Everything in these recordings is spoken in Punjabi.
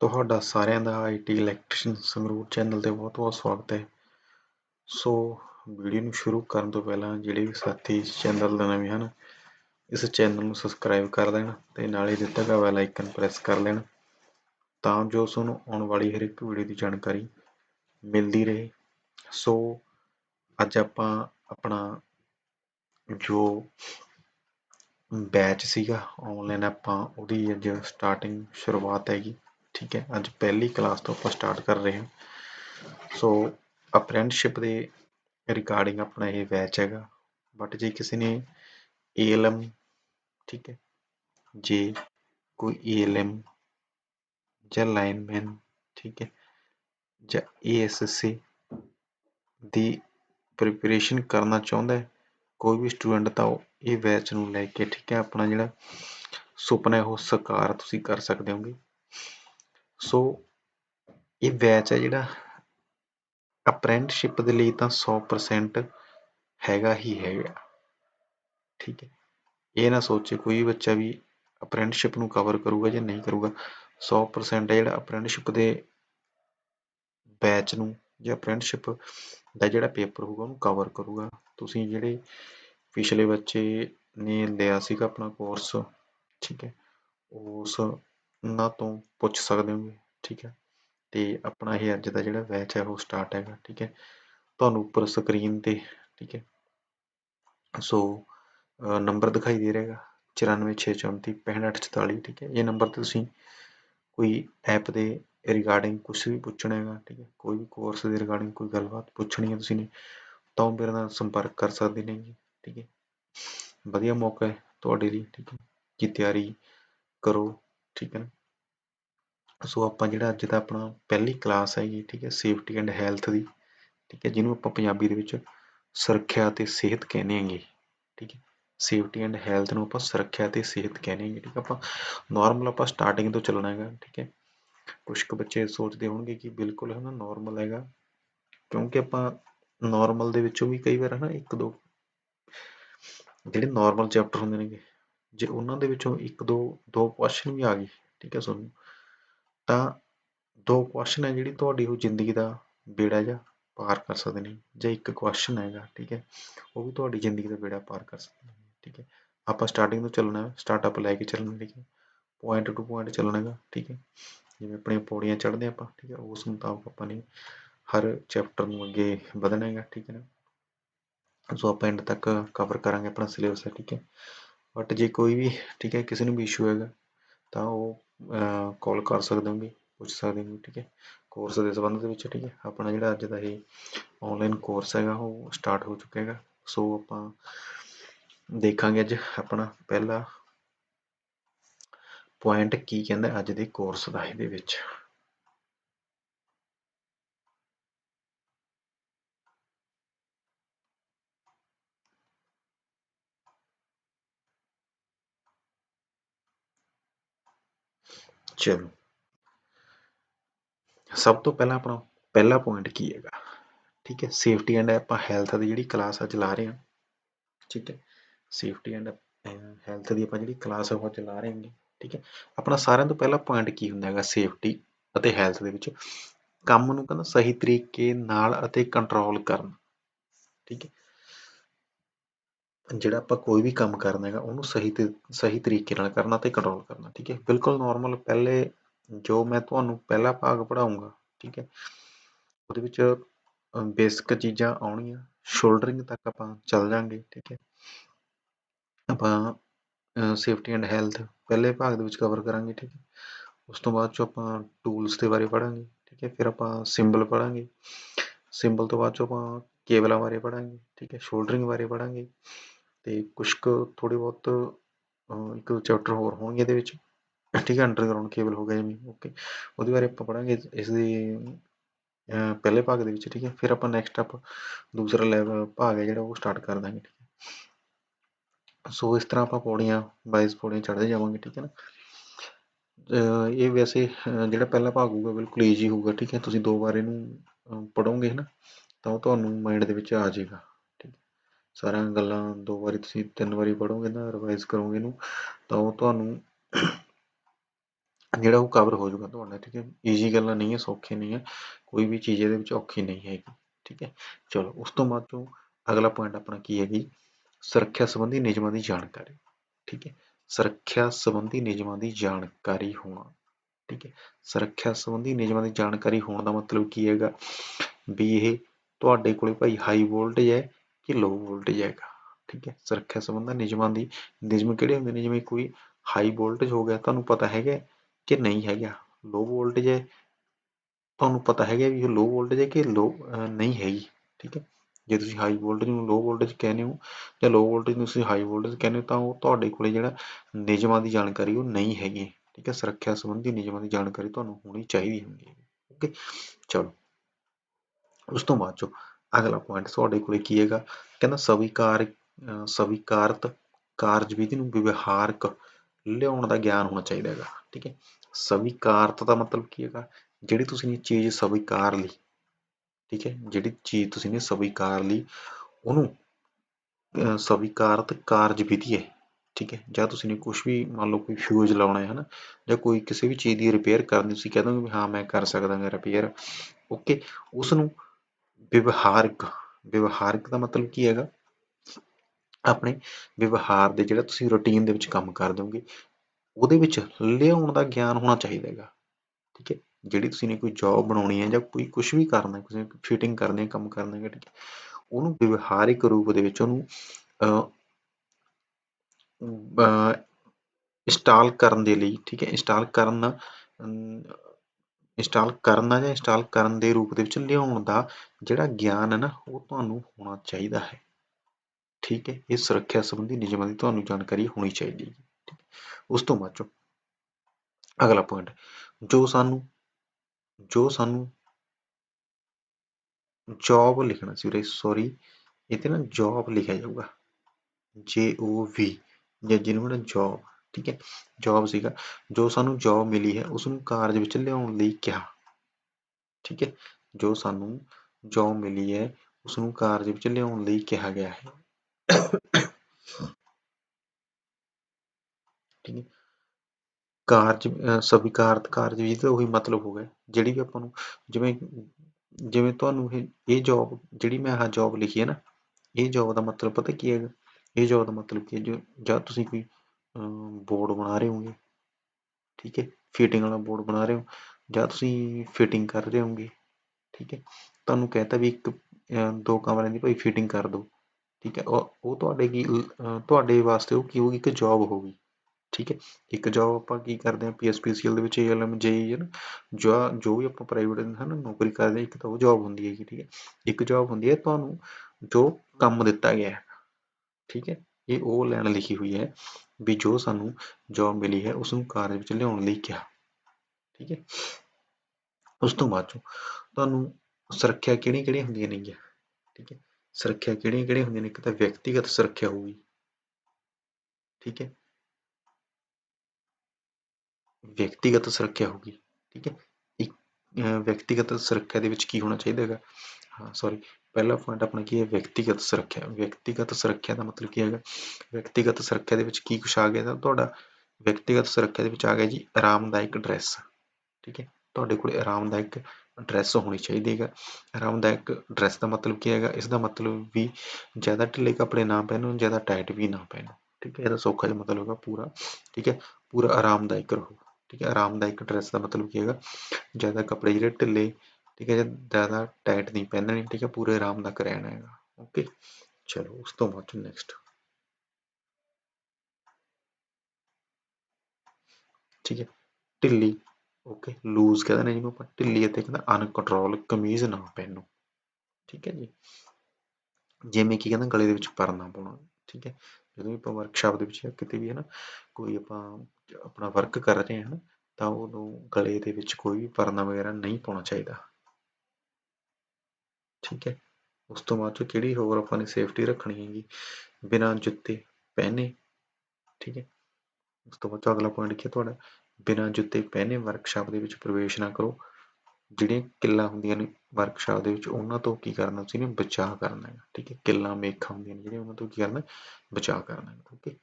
ਤੁਹਾਡਾ ਸਾਰਿਆਂ ਦਾ ਆਈਟੀ ਇਲੈਕਟ੍ਰੀਸ਼ੀਅਨ ਸੰਗਰੂਰ ਚੈਨਲ ਤੇ ਬਹੁਤ-ਬਹੁਤ ਸਵਾਗਤ ਹੈ। ਸੋ ਵੀਡੀਓ ਨੂੰ ਸ਼ੁਰੂ ਕਰਨ ਤੋਂ ਪਹਿਲਾਂ ਜਿਹੜੇ ਵੀ ਸਾਥੀ ਇਸ ਚੈਨਲ ਦੇ ਨਵੇਂ ਹਨ, ਇਸ ਚੈਨਲ ਨੂੰ ਸਬਸਕ੍ਰਾਈਬ ਕਰ ਲੈਣ ਤੇ ਹੀ ਦਿੱਤਾ ਗਿਆ ਬੈਲ ਆਈਕਨ ਪ੍ਰੈਸ ਕਰ ਲੈਣ, ਤਾਂ ਜੋ ਤੁਹਾਨੂੰ ਆਉਣ ਵਾਲੀ ਹਰ ਇੱਕ ਵੀਡੀਓ ਦੀ ਜਾਣਕਾਰੀ ਮਿਲਦੀ ਰਹੇ। ਸੋ ਅੱਜ ਆਪਾਂ ਆਪਣਾ ਜੋ ਬੈਚ ਸੀਗਾ ਆਨਲਾਈਨ ਆਪਾਂ ਉਹਦੀ ਅੱਜ ਸਟਾਰਟਿੰਗ ਸ਼ੁਰੂਆਤ ਹੈਗੀ। ਠੀਕ ਹੈ, ਅੱਜ ਪਹਿਲੀ ਕਲਾਸ ਤੋਂ ਆਪਾਂ ਸਟਾਰਟ ਕਰ ਰਹੇ ਹਾਂ। ਸੋ ਅਪ੍ਰੈਂਟਿਸਸ਼ਿਪ ਦੇ ਰਿਗਾਰਡਿੰਗ ਆਪਣਾ ਇਹ ਬੈਚ ਹੈਗਾ। ਬਟ ਜੇ ਕਿਸੇ ਨੇ ਏਐਲਐਮ ਠੀਕ ਹੈ, ਜੇ ਕੋਈ ਏਐਲਐਮ ਜਾਂ ਲਾਈਨਮੈਨ ਠੀਕ ਹੈ, ਜਾਂ ਏਐਸਐਸਸੀ ਦੀ ਪ੍ਰੀਪਰੇਸ਼ਨ ਕਰਨਾ ਚਾਹੁੰਦਾ ਹੈ, ਕੋਈ ਵੀ ਸਟੂਡੈਂਟ ਤਾਂ ਇਹ ਬੈਚ ਨੂੰ ਲੈ ਕੇ, ਠੀਕ ਹੈ, ਆਪਣਾ ਜਿਹੜਾ ਸੁਪਨਾ ਉਹ ਸਾਕਾਰ ਤੁਸੀਂ ਕਰ ਸਕਦੇ ਹੋਗੇ। ਸੋ ਇਹ ਬੈਚ ਹੈ ਜਿਹੜਾ ਅਪ੍ਰੈਂਟਿਸਸ਼ਿਪ ਦੇ ਲਈ ਤਾਂ 100% ਹੈਗਾ ਹੀ ਹੈਗਾ। ਠੀਕ ਹੈ। ਇਹ ਨਾ ਸੋਚੇ ਕੋਈ ਬੱਚਾ ਵੀ ਅਪ੍ਰੈਂਟਿਸਸ਼ਿਪ ਨੂੰ ਕਵਰ ਕਰੂਗਾ ਜਾਂ ਨਹੀਂ ਕਰੂਗਾ। 100% ਹੈ ਜਿਹੜਾ ਅਪ੍ਰੈਂਟਿਸਸ਼ਿਪ ਦੇ ਬੈਚ ਨੂੰ ਜਾਂ ਅਪ੍ਰੈਂਟਿਸਸ਼ਿਪ ਦਾ ਜਿਹੜਾ ਪੇਪਰ ਹੋਊਗਾ ਉਹਨੂੰ ਕਵਰ ਕਰੂਗਾ। ਤੁਸੀਂ ਜਿਹੜੇ ਪਿਛਲੇ ਬੱਚੇ ਨੇ ਲਿਆ ਸੀਗਾ ਆਪਣਾ ਕੋਰਸ ਠੀਕ ਹੈ। ਉਸ ਉਹਨਾਂ ਤੋਂ ਪੁੱਛ ਸਕਦੇ ਹੋਗੇ ਠੀਕ ਹੈ? ਤੇ ਆਪਣਾ ਇਹ ਅੱਜ ਦਾ ਜਿਹੜਾ ਬੈਚ ਹੈ, ਉਹ ਸਟਾਰਟ ਹੈਗਾ, ਠੀਕ ਹੈ? ਤੁਹਾਨੂੰ ਉੱਪਰ ਸਕਰੀਨ ਤੇ, ਠੀਕ ਹੈ? ਸੋ ਨੰਬਰ ਦਿਖਾਈ ਦੇ ਰਿਹਾ ਹੈਗਾ 9464365844 ਠੀਕ ਹੈ? ਇਹ ਨੰਬਰ ਤੇ ਤੁਸੀਂ ਕੋਈ ਐਪ ਦੇ ਰਿਗਾਰਡਿੰਗ ਕੁਝ ਵੀ ਪੁੱਛਣਾ ਹੈਗਾ, ਠੀਕ ਹੈ? ਕੋਈ ਵੀ ਕੋਰਸ ਦੇ ਰਿਗਾਰਡਿੰਗ ਕੋਈ ਗੱਲਬਾਤ ਪੁੱਛਣੀ ਹੈ ਤੁਸੀਂ ਨੇ, ਤਾਂ ਮੇਰੇ ਨਾਲ ਸੰਪਰਕ ਕਰ ਸਕਦੇ ਨੇ ਜੀ, ਠੀਕ ਹੈ? ਵਧੀਆ ਮੌਕਾ ਹੈ ਤੁਹਾਡੇ ਲਈ, ਠੀਕ ਹੈ? ਕਿ ਤਿਆਰੀ ਕਰੋ ਠੀਕ ਹੈ ਨਾ? ਸੋ ਆਪਾਂ ਜਿਹੜਾ ਅੱਜ ਦਾ ਆਪਣਾ ਪਹਿਲੀ ਕਲਾਸ ਹੈਗੀ ਠੀਕ ਹੈ ਸੇਫਟੀ ਐਂਡ ਹੈਲਥ ਦੀ, ਠੀਕ ਹੈ, ਜਿਹਨੂੰ ਆਪਾਂ ਪੰਜਾਬੀ ਦੇ ਵਿੱਚ ਸੁਰੱਖਿਆ ਤੇ ਸਿਹਤ ਕਹਿੰਦੇ ਹਾਂਗੇ ਠੀਕ ਹੈ। ਸੇਫਟੀ ਐਂਡ ਹੈਲਥ ਨੂੰ ਆਪਾਂ ਸੁਰੱਖਿਆ ਤੇ ਸਿਹਤ ਕਹਿੰਦੇ ਆਂਗੇ ਠੀਕ ਆਪਾਂ ਨਾਰਮਲ ਆਪਾਂ ਸਟਾਰਟਿੰਗ ਤੋਂ ਚੱਲਣਾ ਹੈਗਾ, ਠੀਕ ਹੈ। ਕੁਝ ਕੁ ਬੱਚੇ ਸੋਚਦੇ ਹੋਣਗੇ ਕਿ ਬਿਲਕੁਲ ਹੈ ਨਾ ਨਾਰਮਲ ਹੈਗਾ, ਕਿਉਂਕਿ ਆਪਾਂ ਨਾਰਮਲ ਦੇ ਵਿੱਚੋਂ ਵੀ ਕਈ ਵਾਰ ਹੈ ਨਾ ਇੱਕ ਦੋ ਜਿਹੜੇ ਨਾਰਮਲ ਚੈਪਟਰ ਹੁੰਦੇ ਨੇਗੇ ਜੇ ਉਹਨਾਂ ਦੇ ਵਿੱਚੋਂ ਇੱਕ, ਦੋ ਦੋ ਕੁਐਸਚਨ ਵੀ ਆ ਗਏ, ਠੀਕ ਹੈ ਤੁਹਾਨੂੰ ਤਾਂ ਦੋ ਕੁਐਸਚਨ ਹੈ ਜਿਹੜੀ ਤੁਹਾਡੀ ਉਹ ਜ਼ਿੰਦਗੀ ਦਾ ਬੇੜਾ ਜਾਂ ਪਾਰ ਕਰ ਸਕਦੇ ਨੇ, ਜਾਂ ਇੱਕ ਕੁਐਸਚਨ ਹੈਗਾ, ਠੀਕ ਹੈ, ਉਹ ਵੀ ਤੁਹਾਡੀ ਜ਼ਿੰਦਗੀ ਦਾ ਬੇੜਾ ਪਾਰ ਕਰ ਸਕਦੇ ਨੇ, ਠੀਕ ਹੈ, ਆਪਾਂ ਸਟਾਰਟਿੰਗ ਤੋਂ ਚੱਲਣਾ ਹੈ ਸਟਾਰਟਅਪ ਲੈ ਕੇ ਚੱਲਣਾ, ਠੀਕ ਹੈ ਪੁਆਇੰਟ ਟੂ ਪੁਆਇੰਟ ਚੱਲਣਾ ਹੈਗਾ, ਠੀਕ ਹੈ, ਜਿਵੇਂ ਆਪਣੀਆਂ ਪੌੜੀਆਂ ਚੜ੍ਹਦੇ ਆਪਾਂ, ਠੀਕ ਹੈ, ਉਸ ਮੁਤਾਬਕ ਆਪਾਂ ਨੇ ਹਰ ਚੈਪਟਰ ਨੂੰ ਅੱਗੇ ਵਧਣਾ ਹੈਗਾ, ਠੀਕ ਹੈ ਨਾ, ਸੋ ਆਪਾਂ ਐਂਡ ਤੱਕ ਕਵਰ ਕਰਾਂਗੇ ਆਪਣਾ ਸਿਲੇਬਸ ਹੈ ਠੀਕ ਹੈ ਬਟ ਜੇ ਕੋਈ ਵੀ, ਠੀਕ ਹੈ, ਕਿਸੇ ਨੂੰ ਵੀ ਇਸ਼ੂ ਹੈਗਾ, ਤਾਂ ਉਹ ਕਾਲ ਕਰ ਸਕਦੇ ਹੋਗੇ ਪੁੱਛ ਸਕਦੇ ਹੋ ਠੀਕ ਹੈ। ਕੋਰਸ ਦੇ ਸੰਬੰਧ ਦੇ ਵਿੱਚ, ਠੀਕ ਹੈ। ਆਪਣਾ ਜਿਹੜਾ ਅੱਜ ਦਾ ਇਹ ਆਨਲਾਈਨ ਕੋਰਸ ਹੈਗਾ, ਉਹ ਸਟਾਰਟ ਹੋ ਚੁੱਕਾ ਹੈਗਾ। ਸੋ ਆਪਾਂ ਦੇਖਾਂਗੇ ਅੱਜ ਆਪਣਾ ਪਹਿਲਾ ਪੁਆਇੰਟ ਕੀ ਕਹਿੰਦਾ ਅੱਜ ਦੇ ਕੋਰਸ ਦਾ ਇਹਦੇ ਵਿੱਚ। ਚਲੋ। ਸਭ ਤੋਂ ਪਹਿਲਾਂ ਆਪਣਾ ਪਹਿਲਾ ਪੁਆਇੰਟ ਕੀ ਹੈਗਾ? ਠੀਕ ਹੈ ਸੇਫਟੀ ਐਂਡ ਆਪਾਂ ਹੈਲਥ ਦੀ ਜਿਹੜੀ ਕਲਾਸ ਅੱਜ ਲਾ ਰਹੇ ਹਾਂ, ਠੀਕ ਹੈ ਸੇਫਟੀ ਐਂਡ ਹੈਲਥ ਦੀ ਆਪਾਂ ਜਿਹੜੀ ਕਲਾਸ ਉਹ ਚਲਾ ਰਹੇ ਹਾਂ ਠੀਕ ਹੈ, ਆਪਣਾ ਸਾਰਿਆਂ ਤੋਂ ਪਹਿਲਾ ਪੁਆਇੰਟ ਕੀ ਹੁੰਦਾ ਹੈਗਾ ਸੇਫਟੀ ਅਤੇ ਹੈਲਥ ਦੇ ਵਿੱਚ? ਕੰਮ ਨੂੰ ਕਹਿੰਦਾ ਸਹੀ ਤਰੀਕੇ ਨਾਲ ਅਤੇ ਕੰਟਰੋਲ ਕਰਨ, ਠੀਕ ਹੈ ਜਿਹੜਾ ਆਪਾਂ ਕੋਈ ਵੀ ਕੰਮ ਕਰਨਾ ਹੈਗਾ, ਉਹਨੂੰ ਸਹੀ ਤੇ, ਸਹੀ ਤਰੀਕੇ ਨਾਲ ਕਰਨਾ ਤੇ ਕੰਟਰੋਲ ਕਰਨਾ, ਠੀਕ ਹੈ? ਬਿਲਕੁਲ ਨਾਰਮਲ ਪਹਿਲੇ ਜੋ ਮੈਂ ਤੁਹਾਨੂੰ ਪਹਿਲਾ ਭਾਗ ਪੜਾਉਂਗਾ ਠੀਕ ਹੈ? ਉਹਦੇ ਵਿੱਚ ਬੇਸਿਕ ਚੀਜ਼ਾਂ ਆਉਣਗੀਆਂ ਸ਼ੋਲਡਰਿੰਗ ਤੱਕ ਆਪਾਂ ਚੱਲ ਜਾਾਂਗੇ, ਠੀਕ ਹੈ? ਆਪਾਂ ਸੇਫਟੀ ਐਂਡ ਹੈਲਥ ਪਹਿਲੇ ਭਾਗ ਦੇ ਵਿੱਚ ਕਵਰ ਕਰਾਂਗੇ, ਠੀਕ ਹੈ? ਉਸ ਤੋਂ ਬਾਅਦ ਚੋਂ ਆਪਾਂ ਟੂਲਸ ਦੇ ਬਾਰੇ ਪੜਾਂਗੇ ਠੀਕ ਹੈ? ਫਿਰ ਆਪਾਂ ਸਿੰਬਲ ਪੜਾਂਗੇ ਸਿੰਬਲ ਤੋਂ ਬਾਅਦ ਚੋਂ ਆਪਾਂ ਕੇਬਲਾਂ ਬਾਰੇ ਪੜਾਂਗੇ ਠੀਕ ਹੈ? ਸ਼ੋਲਡਰਿੰਗ ਬਾਰੇ ਪੜਾਂਗੇ ਤੇ ਕੁਝ ਕੁ ਥੋੜੇ ਬਹੁਤ ਇੱਕ ਦੋ ਚੈਪਟਰ ਹੋਰ ਹੋਣਗੇ ਇਹਦੇ ਵਿੱਚ। ਠੀਕ ਹੈ ਅੰਡਰਗਰਾਉਂਡ ਕੇਬਲ ਹੋ ਗਿਆ ਜਿਵੇਂ ਓਕੇ ਉਹਦੇ ਬਾਰੇ ਆਪਾਂ ਪੜਾਂਗੇ ਇਸ ਦੇ ਪਹਿਲੇ ਭਾਗ ਦੇ ਵਿੱਚ, ਠੀਕ ਹੈ। ਫਿਰ ਆਪਾਂ ਨੈਕਸਟ ਅਪ ਦੂਸਰਾ ਲੈਵਲ ਭਾਗ ਹੈ ਜਿਹੜਾ ਉਹ ਸਟਾਰਟ ਕਰ ਦਾਂਗੇ, ਠੀਕ ਹੈ। ਸੋ ਇਸ ਤਰ੍ਹਾਂ ਆਪਾਂ ਪੌੜੀਆਂ, ਬਾਈਸ ਪੌੜੀਆਂ ਚੜ੍ਹਦੇ ਜਾਵਾਂਗੇ, ਠੀਕ ਹੈ ਨਾ। ਇਹ ਵੈਸੇ ਜਿਹੜਾ ਪਹਿਲਾ ਭਾਗ ਹੋਊਗਾ, ਬਿਲਕੁਲ ਈਜ਼ੀ ਹੋਊਗਾ, ਠੀਕ ਹੈ। ਤੁਸੀਂ ਦੋ ਵਾਰ ਇਹਨੂੰ ਪੜੋਗੇ ਨਾ, ਤਾਂ ਉਹ ਤੁਹਾਨੂੰ ਮਾਈਂਡ ਦੇ ਵਿੱਚ ਆ ਜਾਏਗਾ। ਸਾਰੀਆਂ ਗੱਲਾਂ ਦੋ ਵਾਰੀ ਤੁਸੀਂ ਤਿੰਨ ਵਾਰੀ ਪੜੋਗੇ ਨਾ ਰਿਵਾਈਜ਼ ਕਰੋਗੇ ਇਹਨੂੰ, ਤਾਂ ਉਹ ਤੁਹਾਨੂੰ ਜਿਹੜਾ ਉਹ ਕਵਰ ਹੋ ਜਾਊਗਾ ਤੁਹਾਡਾ, ਠੀਕ ਹੈ? ਈਜ਼ੀ ਗੱਲਾਂ ਨਹੀਂ ਹੈ ਸੌਖੇ ਨਹੀਂ ਹੈ, ਕੋਈ ਵੀ ਚੀਜ਼ ਇਹਦੇ ਵਿੱਚ ਔਖੀ ਨਹੀਂ ਹੈਗੀ ਠੀਕ ਹੈ? ਚਲੋ, ਉਸ ਤੋਂ ਬਾਅਦ ਤੋਂ ਅਗਲਾ ਪੁਆਇੰਟ ਆਪਣਾ ਕੀ ਹੈਗੀ ਸੁਰੱਖਿਆ ਸੰਬੰਧੀ ਨਿਯਮਾਂ ਦੀ ਜਾਣਕਾਰੀ, ਠੀਕ ਹੈ? ਸੁਰੱਖਿਆ ਸੰਬੰਧੀ ਨਿਯਮਾਂ ਦੀ ਜਾਣਕਾਰੀ ਹੋਣਾ, ਠੀਕ ਹੈ? ਸੁਰੱਖਿਆ ਸੰਬੰਧੀ ਨਿਯਮਾਂ ਦੀ ਜਾਣਕਾਰੀ ਹੋਣ ਦਾ ਮਤਲਬ ਕੀ ਹੈਗਾ? ਵੀ ਇਹ ਤੁਹਾਡੇ ਕੋਲੇ ਭਾਈ ਹਾਈ ਵੋਲਟੇਜ ਹੈ ਕਿ ਲੋ ਵੋਲਟੇਜ ਹੈਗਾ, ਠੀਕ ਹੈ, ਸੁਰੱਖਿਆ ਸੰਬੰਧੀ ਨਿਯਮਾਂ ਦੀ, ਨਿਯਮ ਕਿਹੜੇ ਹੁੰਦੇ ਨੇ? ਜਿਵੇਂ ਕੋਈ ਹਾਈ ਵੋਲਟੇਜ ਹੋ ਗਿਆ, ਤੁਹਾਨੂੰ ਪਤਾ ਹੈਗਾ ਕਿ ਨਹੀਂ ਹੈਗਾ? ਲੋ ਵੋਲਟੇਜ ਹੈ, ਤੁਹਾਨੂੰ ਪਤਾ ਹੈਗਾ ਵੀ ਇਹ ਲੋ ਵੋਲਟੇਜ ਹੈ ਕਿ ਲੋ ਨਹੀਂ ਹੈਗੀ, ਠੀਕ ਹੈ? ਜੇ ਤੁਸੀਂ ਹਾਈ ਵੋਲਟੇਜ ਨੂੰ ਲੋ ਵੋਲਟੇਜ ਕਹਿੰਦੇ ਹੋ, ਜਾਂ ਲੋ ਵੋਲਟੇਜ ਨੂੰ ਤੁਸੀਂ ਹਾਈ ਵੋਲਟੇਜ ਕਹਿੰਦੇ ਹੋ, ਤਾਂ ਉਹ ਤੁਹਾਡੇ ਕੋਲੇ ਜਿਹੜਾ ਨਿਯਮਾਂ ਦੀ ਜਾਣਕਾਰੀ ਉਹ ਨਹੀਂ ਹੈਗੀ, ਠੀਕ ਹੈ? ਸੁਰੱਖਿਆ ਸੰਬੰਧੀ ਨਿਯਮਾਂ ਦੀ ਜਾਣਕਾਰੀ ਤੁਹਾਨੂੰ ਹੋਣੀ ਚਾਹੀਦੀ ਹੁੰਦੀ ਹੈ, ਓਕੇ? ਚਲੋ, ਉਸ ਤੋਂ ਬਾਅਦ ਚੋ ਅਗਲਾ ਪੁਆਇੰਟ ਤੁਹਾਡੇ ਕੋਲੇ ਕੀ ਹੈਗਾ। ਕਹਿੰਦਾ ਸਵੀਕਾਰ ਸਵੀਕਾਰਤ ਕਾਰਜ ਵਿਧੀ ਨੂੰ ਵਿਵਹਾਰਕ ਲਿਆਉਣ ਦਾ ਗਿਆਨ ਹੋਣਾ ਚਾਹੀਦਾ ਹੈਗਾ, ਠੀਕ ਹੈ। ਸਵੀਕਾਰਤ ਦਾ ਮਤਲਬ ਕੀ ਹੈਗਾ? ਜਿਹੜੀ ਤੁਸੀਂ ਇਹ ਚੀਜ਼ ਸਵੀਕਾਰ ਲਈ, ਠੀਕ ਹੈ, ਜਿਹੜੀ ਚੀਜ਼ ਤੁਸੀਂ ਨੇ ਸਵੀਕਾਰ ਲਈ, ਉਹਨੂੰ ਸਵੀਕਾਰਤ ਕਾਰਜ ਵਿਧੀ ਹੈ, ਠੀਕ ਹੈ। ਜਾਂ ਤੁਸੀਂ ਨੇ ਕੁਝ ਵੀ ਮੰਨ ਲਓ ਕੋਈ ਫਿਊਜ਼ ਲਾਉਣਾ ਹੈ, ਹਨਾ, ਜਾਂ ਕੋਈ ਕਿਸੇ ਵੀ ਚੀਜ਼ ਦੀ ਰਿਪੇਅਰ ਕਰਨੀ, ਤੁਸੀਂ ਕਹਿ ਦੋਗੇ ਵੀ ਹਾਂ, ਮੈਂ ਕਰ ਸਕਦਾ ਹਾਂ ਰਿਪੇਅਰ ਓਕੇ ਉਸ ਨੂੰ ਵਿਵਹਾਰਕ ਵਿਵਹਾਰਕ ਦਾ ਮਤਲਬ ਕੀ ਹੈਗਾ? ਆਪਣੇ ਵਿਵਹਾਰ ਦੇ ਜਿਹੜਾ ਤੁਸੀਂ ਰੁਟੀਨ ਦੇ ਵਿੱਚ ਕੰਮ ਕਰਦੇ ਹੋਗੇ ਉਹਦੇ ਵਿੱਚ ਲਿਆਉਣ ਦਾ ਗਿਆਨ ਹੋਣਾ ਚਾਹੀਦਾ ਹੈਗਾ। ਠੀਕ ਹੈ? ਜਿਹੜੀ ਤੁਸੀਂ ਨੇ ਕੋਈ ਜੌਬ ਬਣਾਉਣੀ ਹੈ ਜਾਂ ਕੋਈ ਕੁਝ ਵੀ ਕਰਨਾ ਕਿਸੇ ਫਿਟਿੰਗ ਕਰਨੀ ਹੈ, ਕੰਮ ਕਰਨਾ ਹੈ ਠੀਕ ਹੈ, ਉਹਨੂੰ ਵਿਵਹਾਰਿਕ ਰੂਪ ਦੇ ਵਿੱਚ ਉਹਨੂੰ ਇੰਸਟਾਲ ਕਰਨ ਦੇ ਲਈ, ਠੀਕ ਹੈ ਇੰਸਟਾਲ ਕਰਨ ਇੰਸਟਾਲ ਕਰਨਾ ਜਾਂ ਇੰਸਟਾਲ ਕਰਨ ਦੇ ਰੂਪ ਦੇ ਵਿੱਚ ਲਿਆਉਣ ਦਾ ਜਿਹੜਾ ਗਿਆਨ ਹੈ ਨਾ, ਉਹ ਤੁਹਾਨੂੰ ਹੋਣਾ ਚਾਹੀਦਾ ਹੈ। ਠੀਕ ਹੈ, ਇਹ ਸੁਰੱਖਿਆ ਸੰਬੰਧੀ ਨਿਯਮਾਂ ਦੀ ਤੁਹਾਨੂੰ ਜਾਣਕਾਰੀ ਹੋਣੀ ਚਾਹੀਦੀ ਹੈ। ਉਸ ਤੋਂ ਬਾਅਦ ਚੋਂ ਅਗਲਾ ਪੁਆਇੰਟ ਜੋ ਸਾਨੂੰ ਜੋ ਸਾਨੂੰ ਜੌਬ ਲਿਖਣਾ ਸੀ ਉਰੇ ਸੌਰੀ ਇੱਥੇ ਨਾ ਜੌਬ ਲਿਖਿਆ ਜਾਊਗਾ। ਜੇ ਓ ਵੀ ਜਾਂ ਜਿਹਨੂੰ ਨਾ ਜੌਬ ਠੀਕ ਹੈ ਜੌਬ ਸੀਗਾ, ਜੋ ਸਾਨੂੰ ਜੌਬ ਮਿਲੀ ਹੈ, ਉਸ ਨੂੰ ਕਾਰਜ ਵਿੱਚ ਲਿਆਉਣ ਲਈ ਕਿਹਾ। ਠੀਕ ਹੈ, ਜੋ ਸਾਨੂੰ ਜੌਬ ਮਿਲੀ ਹੈ, ਉਸ ਨੂੰ ਕਾਰਜ ਵਿੱਚ ਲਿਆਉਣ ਲਈ ਕਿਹਾ ਗਿਆ ਹੈ। ਠੀਕ ਹੈ, ਕਾਰਜ ਸਵੀਕਾਰਤ ਕਾਰਜ ਵੀ ਤਾਂ ਉਹੀ ਮਤਲਬ ਹੋ ਗਿਆ, ਜਿਹੜੀ ਵੀ ਆਪਾਂ ਨੂੰ ਜਿਵੇਂ ਜਿਵੇਂ ਤੁਹਾਨੂੰ ਇਹ ਇਹ ਜੌਬ ਜਿਹੜੀ ਮੈਂ ਆਹ ਜੌਬ ਲਿਖੀ ਹੈ ਨਾ, ਇਹ ਜੌਬ ਦਾ ਮਤਲਬ ਪਤਾ ਕੀ ਹੈਗਾ? ਇਹ ਜੌਬ ਦਾ ਮਤਲਬ ਕੀ ਹੈ? ਜੋ ਜਦ ਤੁਸੀਂ ਕੋਈ ਬੋਰਡ ਬਣਾ ਰਹੇ ਹੋਗੇ ਠੀਕ ਹੈ ਫਿਟਿੰਗ ਵਾਲਾ ਬੋਰਡ ਬਣਾ ਰਹੇ ਹੋ, ਜਾਂ ਤੁਸੀਂ ਫਿਟਿੰਗ ਕਰ ਰਹੇ ਹੋਗੇ ਠੀਕ ਹੈ, ਤੁਹਾਨੂੰ ਕਹਿਤਾ ਵੀ ਇੱਕ ਦੋ ਕਮਰਿਆਂ ਦੀ ਭਾਈ ਫਿਟਿੰਗ ਕਰ ਦਿਓ। ਠੀਕ ਹੈ, ਉਹ ਉਹ ਤੁਹਾਡੇ ਕੀ ਤੁਹਾਡੇ ਵਾਸਤੇ ਉਹ ਕੀ ਹੋਊਗੀ, ਇੱਕ ਜੌਬ ਹੋਊਗੀ। ਠੀਕ ਹੈ, ਇੱਕ ਜੌਬ ਆਪਾਂ ਕੀ ਕਰਦੇ ਹਾਂ ਪੀਐਸਪੀਸੀਐਲ ਦੇ ਵਿੱਚ ਏਐਲਐਮ ਜੇਈ ਹੈ ਨਾ। ਜੋ ਜੋ ਵੀ ਆਪਾਂ ਪ੍ਰਾਈਵੇਟ ਹਨ ਨੌਕਰੀ ਕਰਦੇ ਇੱਕ ਤਾਂ ਉਹ ਜੌਬ ਹੁੰਦੀ ਹੈਗੀ, ਠੀਕ ਹੈ। ਇੱਕ ਜੌਬ ਹੁੰਦੀ ਹੈ ਤੁਹਾਨੂੰ ਜੋ ਕੰਮ ਦਿੱਤਾ ਗਿਆ ਹੈ। ਠੀਕ ਹੈ ਇਹ ਉਹ ਲਾਈਨ ਲਿਖੀ ਹੋਈ ਹੈ ਵੀ ਜੋ ਸਾਨੂੰ ਜੌਬ ਮਿਲੀ ਹੈ ਉਸ ਨੂੰ ਕਾਰਜ ਵਿੱਚ ਲਿਆਉਣ ਲਈ ਕਿਹਾ। ਠੀਕ ਹੈ? ਉਸ ਤੋਂ ਬਾਅਦ ਚੋਂ ਤੁਹਾਨੂੰ ਸੁਰੱਖਿਆ ਕਿਹੜੀਆਂ ਕਿਹੜੀਆਂ ਹੁੰਦੀਆਂ ਨੇ ਠੀਕ ਹੈ? ਸੁਰੱਖਿਆ ਕਿਹੜੀਆਂ ਕਿਹੜੀਆਂ ਹੁੰਦੀਆਂ ਨੇ? ਇੱਕ ਤਾਂ ਵਿਅਕਤੀਗਤ ਸੁਰੱਖਿਆ ਹੋਊਗੀ। ਠੀਕ ਹੈ? ਵਿਅਕਤੀਗਤ ਸੁਰੱਖਿਆ ਹੋਊਗੀ। ਠੀਕ ਹੈ? ਇੱਕ ਵਿਅਕਤੀਗਤ ਸੁਰੱਖਿਆ ਦੇ ਵਿੱਚ ਕੀ ਹੋਣਾ ਚਾਹੀਦਾ ਹੈਗਾ? ਹਾਂ ਸੌਰੀ ਪਹਿਲਾ ਪੁਆਇੰਟ ਆਪਣਾ ਕੀ ਹੈ? ਵਿਅਕਤੀਗਤ ਸੁਰੱਖਿਆ। ਵਿਅਕਤੀਗਤ ਸੁਰੱਖਿਆ ਦਾ ਮਤਲਬ ਕੀ ਹੈਗਾ? ਵਿਅਕਤੀਗਤ ਸੁਰੱਖਿਆ ਦੇ ਵਿੱਚ ਕੀ ਕੁਛ ਆ ਗਿਆ? ਤਾਂ ਤੁਹਾਡਾ ਵਿਅਕਤੀਗਤ ਸੁਰੱਖਿਆ ਦੇ ਵਿੱਚ ਆ ਗਿਆ ਜੀ ਆਰਾਮਦਾਇਕ ਡਰੈਸ ਠੀਕ ਹੈ? ਤੁਹਾਡੇ ਕੋਲ ਆਰਾਮਦਾਇਕ ਡਰੈਸ ਹੋਣੀ ਚਾਹੀਦੀ ਹੈਗਾ। ਆਰਾਮਦਾਇਕ ਡਰੈਸ ਦਾ ਮਤਲਬ ਕੀ ਹੈਗਾ? ਇਸ ਦਾ ਮਤਲਬ ਵੀ ਜ਼ਿਆਦਾ ਢਿੱਲੇ ਕੱਪੜੇ ਨਾ ਪਹਿਨੋ, ਜ਼ਿਆਦਾ ਟਾਈਟ ਵੀ ਨਾ ਪਹਿਨੋ, ਠੀਕ ਹੈ? ਇਹਦਾ ਸੌਖਾ ਜਿਹਾ ਮਤਲਬ ਹੈਗਾ ਪੂਰਾ, ਠੀਕ ਹੈ? ਪੂਰਾ ਆਰਾਮਦਾਇਕ ਰਹੋ, ਠੀਕ ਹੈ? ਆਰਾਮਦਾਇਕ ਡਰੈਸ ਦਾ ਮਤਲਬ ਕੀ ਹੈਗਾ? ਜ਼ਿਆਦਾ ਕੱਪੜੇ ਜਿਹੜੇ ਢਿੱਲੇ ਠੀਕ ਹੈ, ਜਾਂ ਜ਼ਿਆਦਾ ਟਾਈਟ ਨਹੀਂ ਪਹਿਨਣੇ, ਠੀਕ ਹੈ, ਪੂਰੇ ਆਰਾਮ ਨਾਲ ਰਹਿਣਾ ਹੈਗਾ। ਓਕੇ ਚਲੋ, ਉਸ ਤੋਂ ਬਾਅਦ ਨੈਕਸਟ ਠੀਕ ਹੈ, ਢਿੱਲੀ ਓਕੇ ਲੂਜ਼ ਕਹਿੰਦੇ ਨੇ ਜਿਹਨੂੰ ਆਪਾਂ, ਢਿੱਲੀ ਅਤੇ ਕਹਿੰਦਾ ਅਨਕੰਟਰੋਲ ਕਮੀਜ਼ ਨਾ ਪਹਿਨੋ। ਠੀਕ ਹੈ ਜੀ? ਜਿਵੇਂ ਕੀ ਕਹਿੰਦਾ ਗਲੇ ਦੇ ਵਿੱਚ ਪਰਨਾ ਪਾਉਣਾ। ਠੀਕ ਹੈ, ਜਦੋਂ ਵੀ ਆਪਾਂ ਵਰਕਸ਼ਾਪ ਦੇ ਵਿੱਚ ਕਿਤੇ ਵੀ ਹੈ ਨਾ, ਕੋਈ ਆਪਾਂ ਆਪਣਾ ਵਰਕ ਕਰ ਰਹੇ ਹਾਂ ਤਾਂ ਉਦੋਂ ਗਲੇ ਦੇ ਵਿੱਚ ਕੋਈ ਵੀ ਪਰਨਾ ਵਗੈਰਾ ਨਹੀਂ ਪਾਉਣਾ ਚਾਹੀਦਾ। ਠੀਕ ਹੈ। ਉਸ ਤੋਂ ਬਾਅਦ 'ਚੋਂ ਕਿਹੜੀ ਹੋਰ ਆਪਾਂ ਨੇ ਸੇਫਟੀ ਰੱਖਣੀ ਹੈਗੀ, ਬਿਨਾਂ ਜੁੱਤੇ ਪਹਿਨੇ, ਠੀਕ ਹੈ। ਉਸ ਤੋਂ ਬਾਅਦ 'ਚੋਂ ਅਗਲਾ ਪੁਆਇੰਟ ਕੀ ਹੈ ਤੁਹਾਡਾ? ਬਿਨਾਂ ਜੁੱਤੇ ਪਹਿਨੇ ਵਰਕਸ਼ਾਪ ਦੇ ਵਿੱਚ ਪ੍ਰਵੇਸ਼ ਨਾ ਕਰੋ। ਜਿਹੜੀਆਂ ਕਿੱਲਾਂ ਹੁੰਦੀਆਂ ਨੇ ਵਰਕਸ਼ਾਪ ਦੇ ਵਿੱਚ ਉਹਨਾਂ ਤੋਂ ਕੀ ਕਰਨਾ ਤੁਸੀਂ ਨੇ? ਬਚਾਅ ਕਰਨਾ ਹੈ ਠੀਕ ਹੈ। ਕਿੱਲਾਂ, ਮੇਖਾਂ ਹੁੰਦੀਆਂ ਨੇ ਜਿਹੜੀਆਂ ਉਹਨਾਂ ਤੋਂ ਕੀ ਕਰਨਾ? ਬਚਾਅ ਕਰਨਾ ਹੈ ਓਕੇ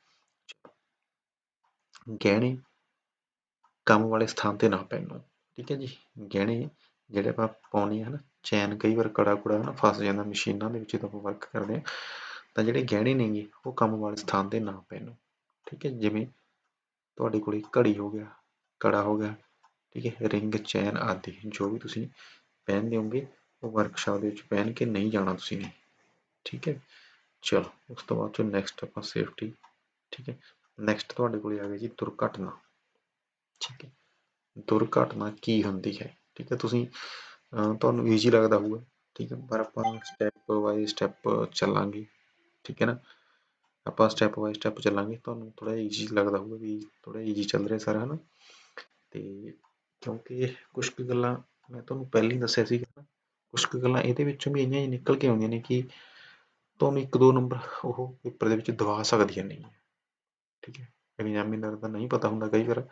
ਗਹਿਣੇ ਕੰਮ ਵਾਲੇ ਸਥਾਨ ਤੇ ਨਾ ਪਹਿਨੋ, ਠੀਕ ਹੈ ਜੀ। ਗਹਿਣੇ ਜਿਹੜੇ ਆਪਾਂ ਪਾਉਂਦੇ ਹਾਂ ਨਾ ਚੈਨ ਕਈ ਵਾਰ ਕੜਾ ਕੁੜਾ ਨਾ ਫਸ ਜਾਂਦਾ, ਮਸ਼ੀਨਾਂ ਦੇ ਵਿੱਚ ਜਦੋਂ ਆਪਾਂ ਵਰਕ ਕਰਦੇ ਹਾਂ, ਤਾਂ ਜਿਹੜੇ ਗਹਿਣੇ ਨੇਗੇ ਉਹ ਕੰਮ ਵਾਲੇ ਸਥਾਨ ਤੇ ਨਾ ਪੈਣ ਠੀਕ ਹੈ, ਜਿਵੇਂ ਤੁਹਾਡੇ ਕੋਲੇ ਘੜੀ ਹੋ ਗਿਆ, ਕੜਾ ਹੋ ਗਿਆ, ਠੀਕ ਹੈ, ਰਿੰਗ, ਚੈਨ ਆਦਿ, ਜੋ ਵੀ ਤੁਸੀਂ ਪਹਿਨਦੇ ਹੋਗੇ ਉਹ ਵਰਕਸ਼ਾਪ ਦੇ ਵਿੱਚ ਪਹਿਨ ਕੇ ਨਹੀਂ ਜਾਣਾ ਤੁਸੀਂ ਨੇ, ਠੀਕ ਹੈ, ਚਲੋ, ਉਸ ਤੋਂ ਬਾਅਦ ਚੋਂ ਨੈਕਸਟ ਆਪਾਂ ਸੇਫਟੀ ਠੀਕ ਹੈ ਨੈਕਸਟ ਤੁਹਾਡੇ ਕੋਲੇ ਆ ਗਿਆ ਜੀ ਦੁਰਘਟਨਾ, ਠੀਕ ਹੈ, ਦੁਰਘਟਨਾ ਕੀ ਹੁੰਦੀ ਹੈ, ਠੀਕ ਹੈ, ਤੁਸੀਂ ਤੁਹਾਨੂੰ ਈਜ਼ੀ ਲੱਗਦਾ ਹੋਊਗਾ, ਠੀਕ ਹੈ, ਪਰ ਆਪਾਂ ਸਟੈਪ ਬਾਈ ਸਟੈਪ ਚੱਲਾਂਗੇ, ਠੀਕ ਹੈ ਨਾ, ਆਪਾਂ ਸਟੈਪ ਬਾਈ ਸਟੈਪ ਚੱਲਾਂਗੇ, ਤੁਹਾਨੂੰ ਥੋੜਾ ਈਜ਼ੀ ਲੱਗਦਾ ਹੋਊਗਾ ਵੀ ਥੋੜਾ ਈਜ਼ੀ ਚੱਲ ਰਿਹਾ ਸਾਰਾ, ਹਨਾ, ਤੇ ਕਿਉਂਕਿ ਕੁਝ ਕੁ ਗੱਲਾਂ ਮੈਂ ਤੁਹਾਨੂੰ ਪਹਿਲਾਂ ਹੀ ਦੱਸਿਆ ਸੀ ਕੁਝ ਕੁ ਗੱਲਾਂ ਇਹਦੇ ਵਿੱਚੋਂ ਵੀ ਇੰਨੀਆਂ ਹੀ ਨਿਕਲ ਕੇ ਆਉਂਦੀਆਂ ਨੇ ਕਿ ਤੁਹਾਨੂੰ ਇੱਕ ਦੋ ਨੰਬਰ ਉਹ ਪੇਪਰ ਦੇ ਵਿੱਚ ਦਵਾ ਸਕਦੀਆਂ ਨਹੀਂ ਠੀਕ ਹੈ ਐਗਜ਼ਾਮੀਨਰ ਦਾ ਨਹੀਂ ਪਤਾ ਹੁੰਦਾ ਕਈ ਵਾਰ,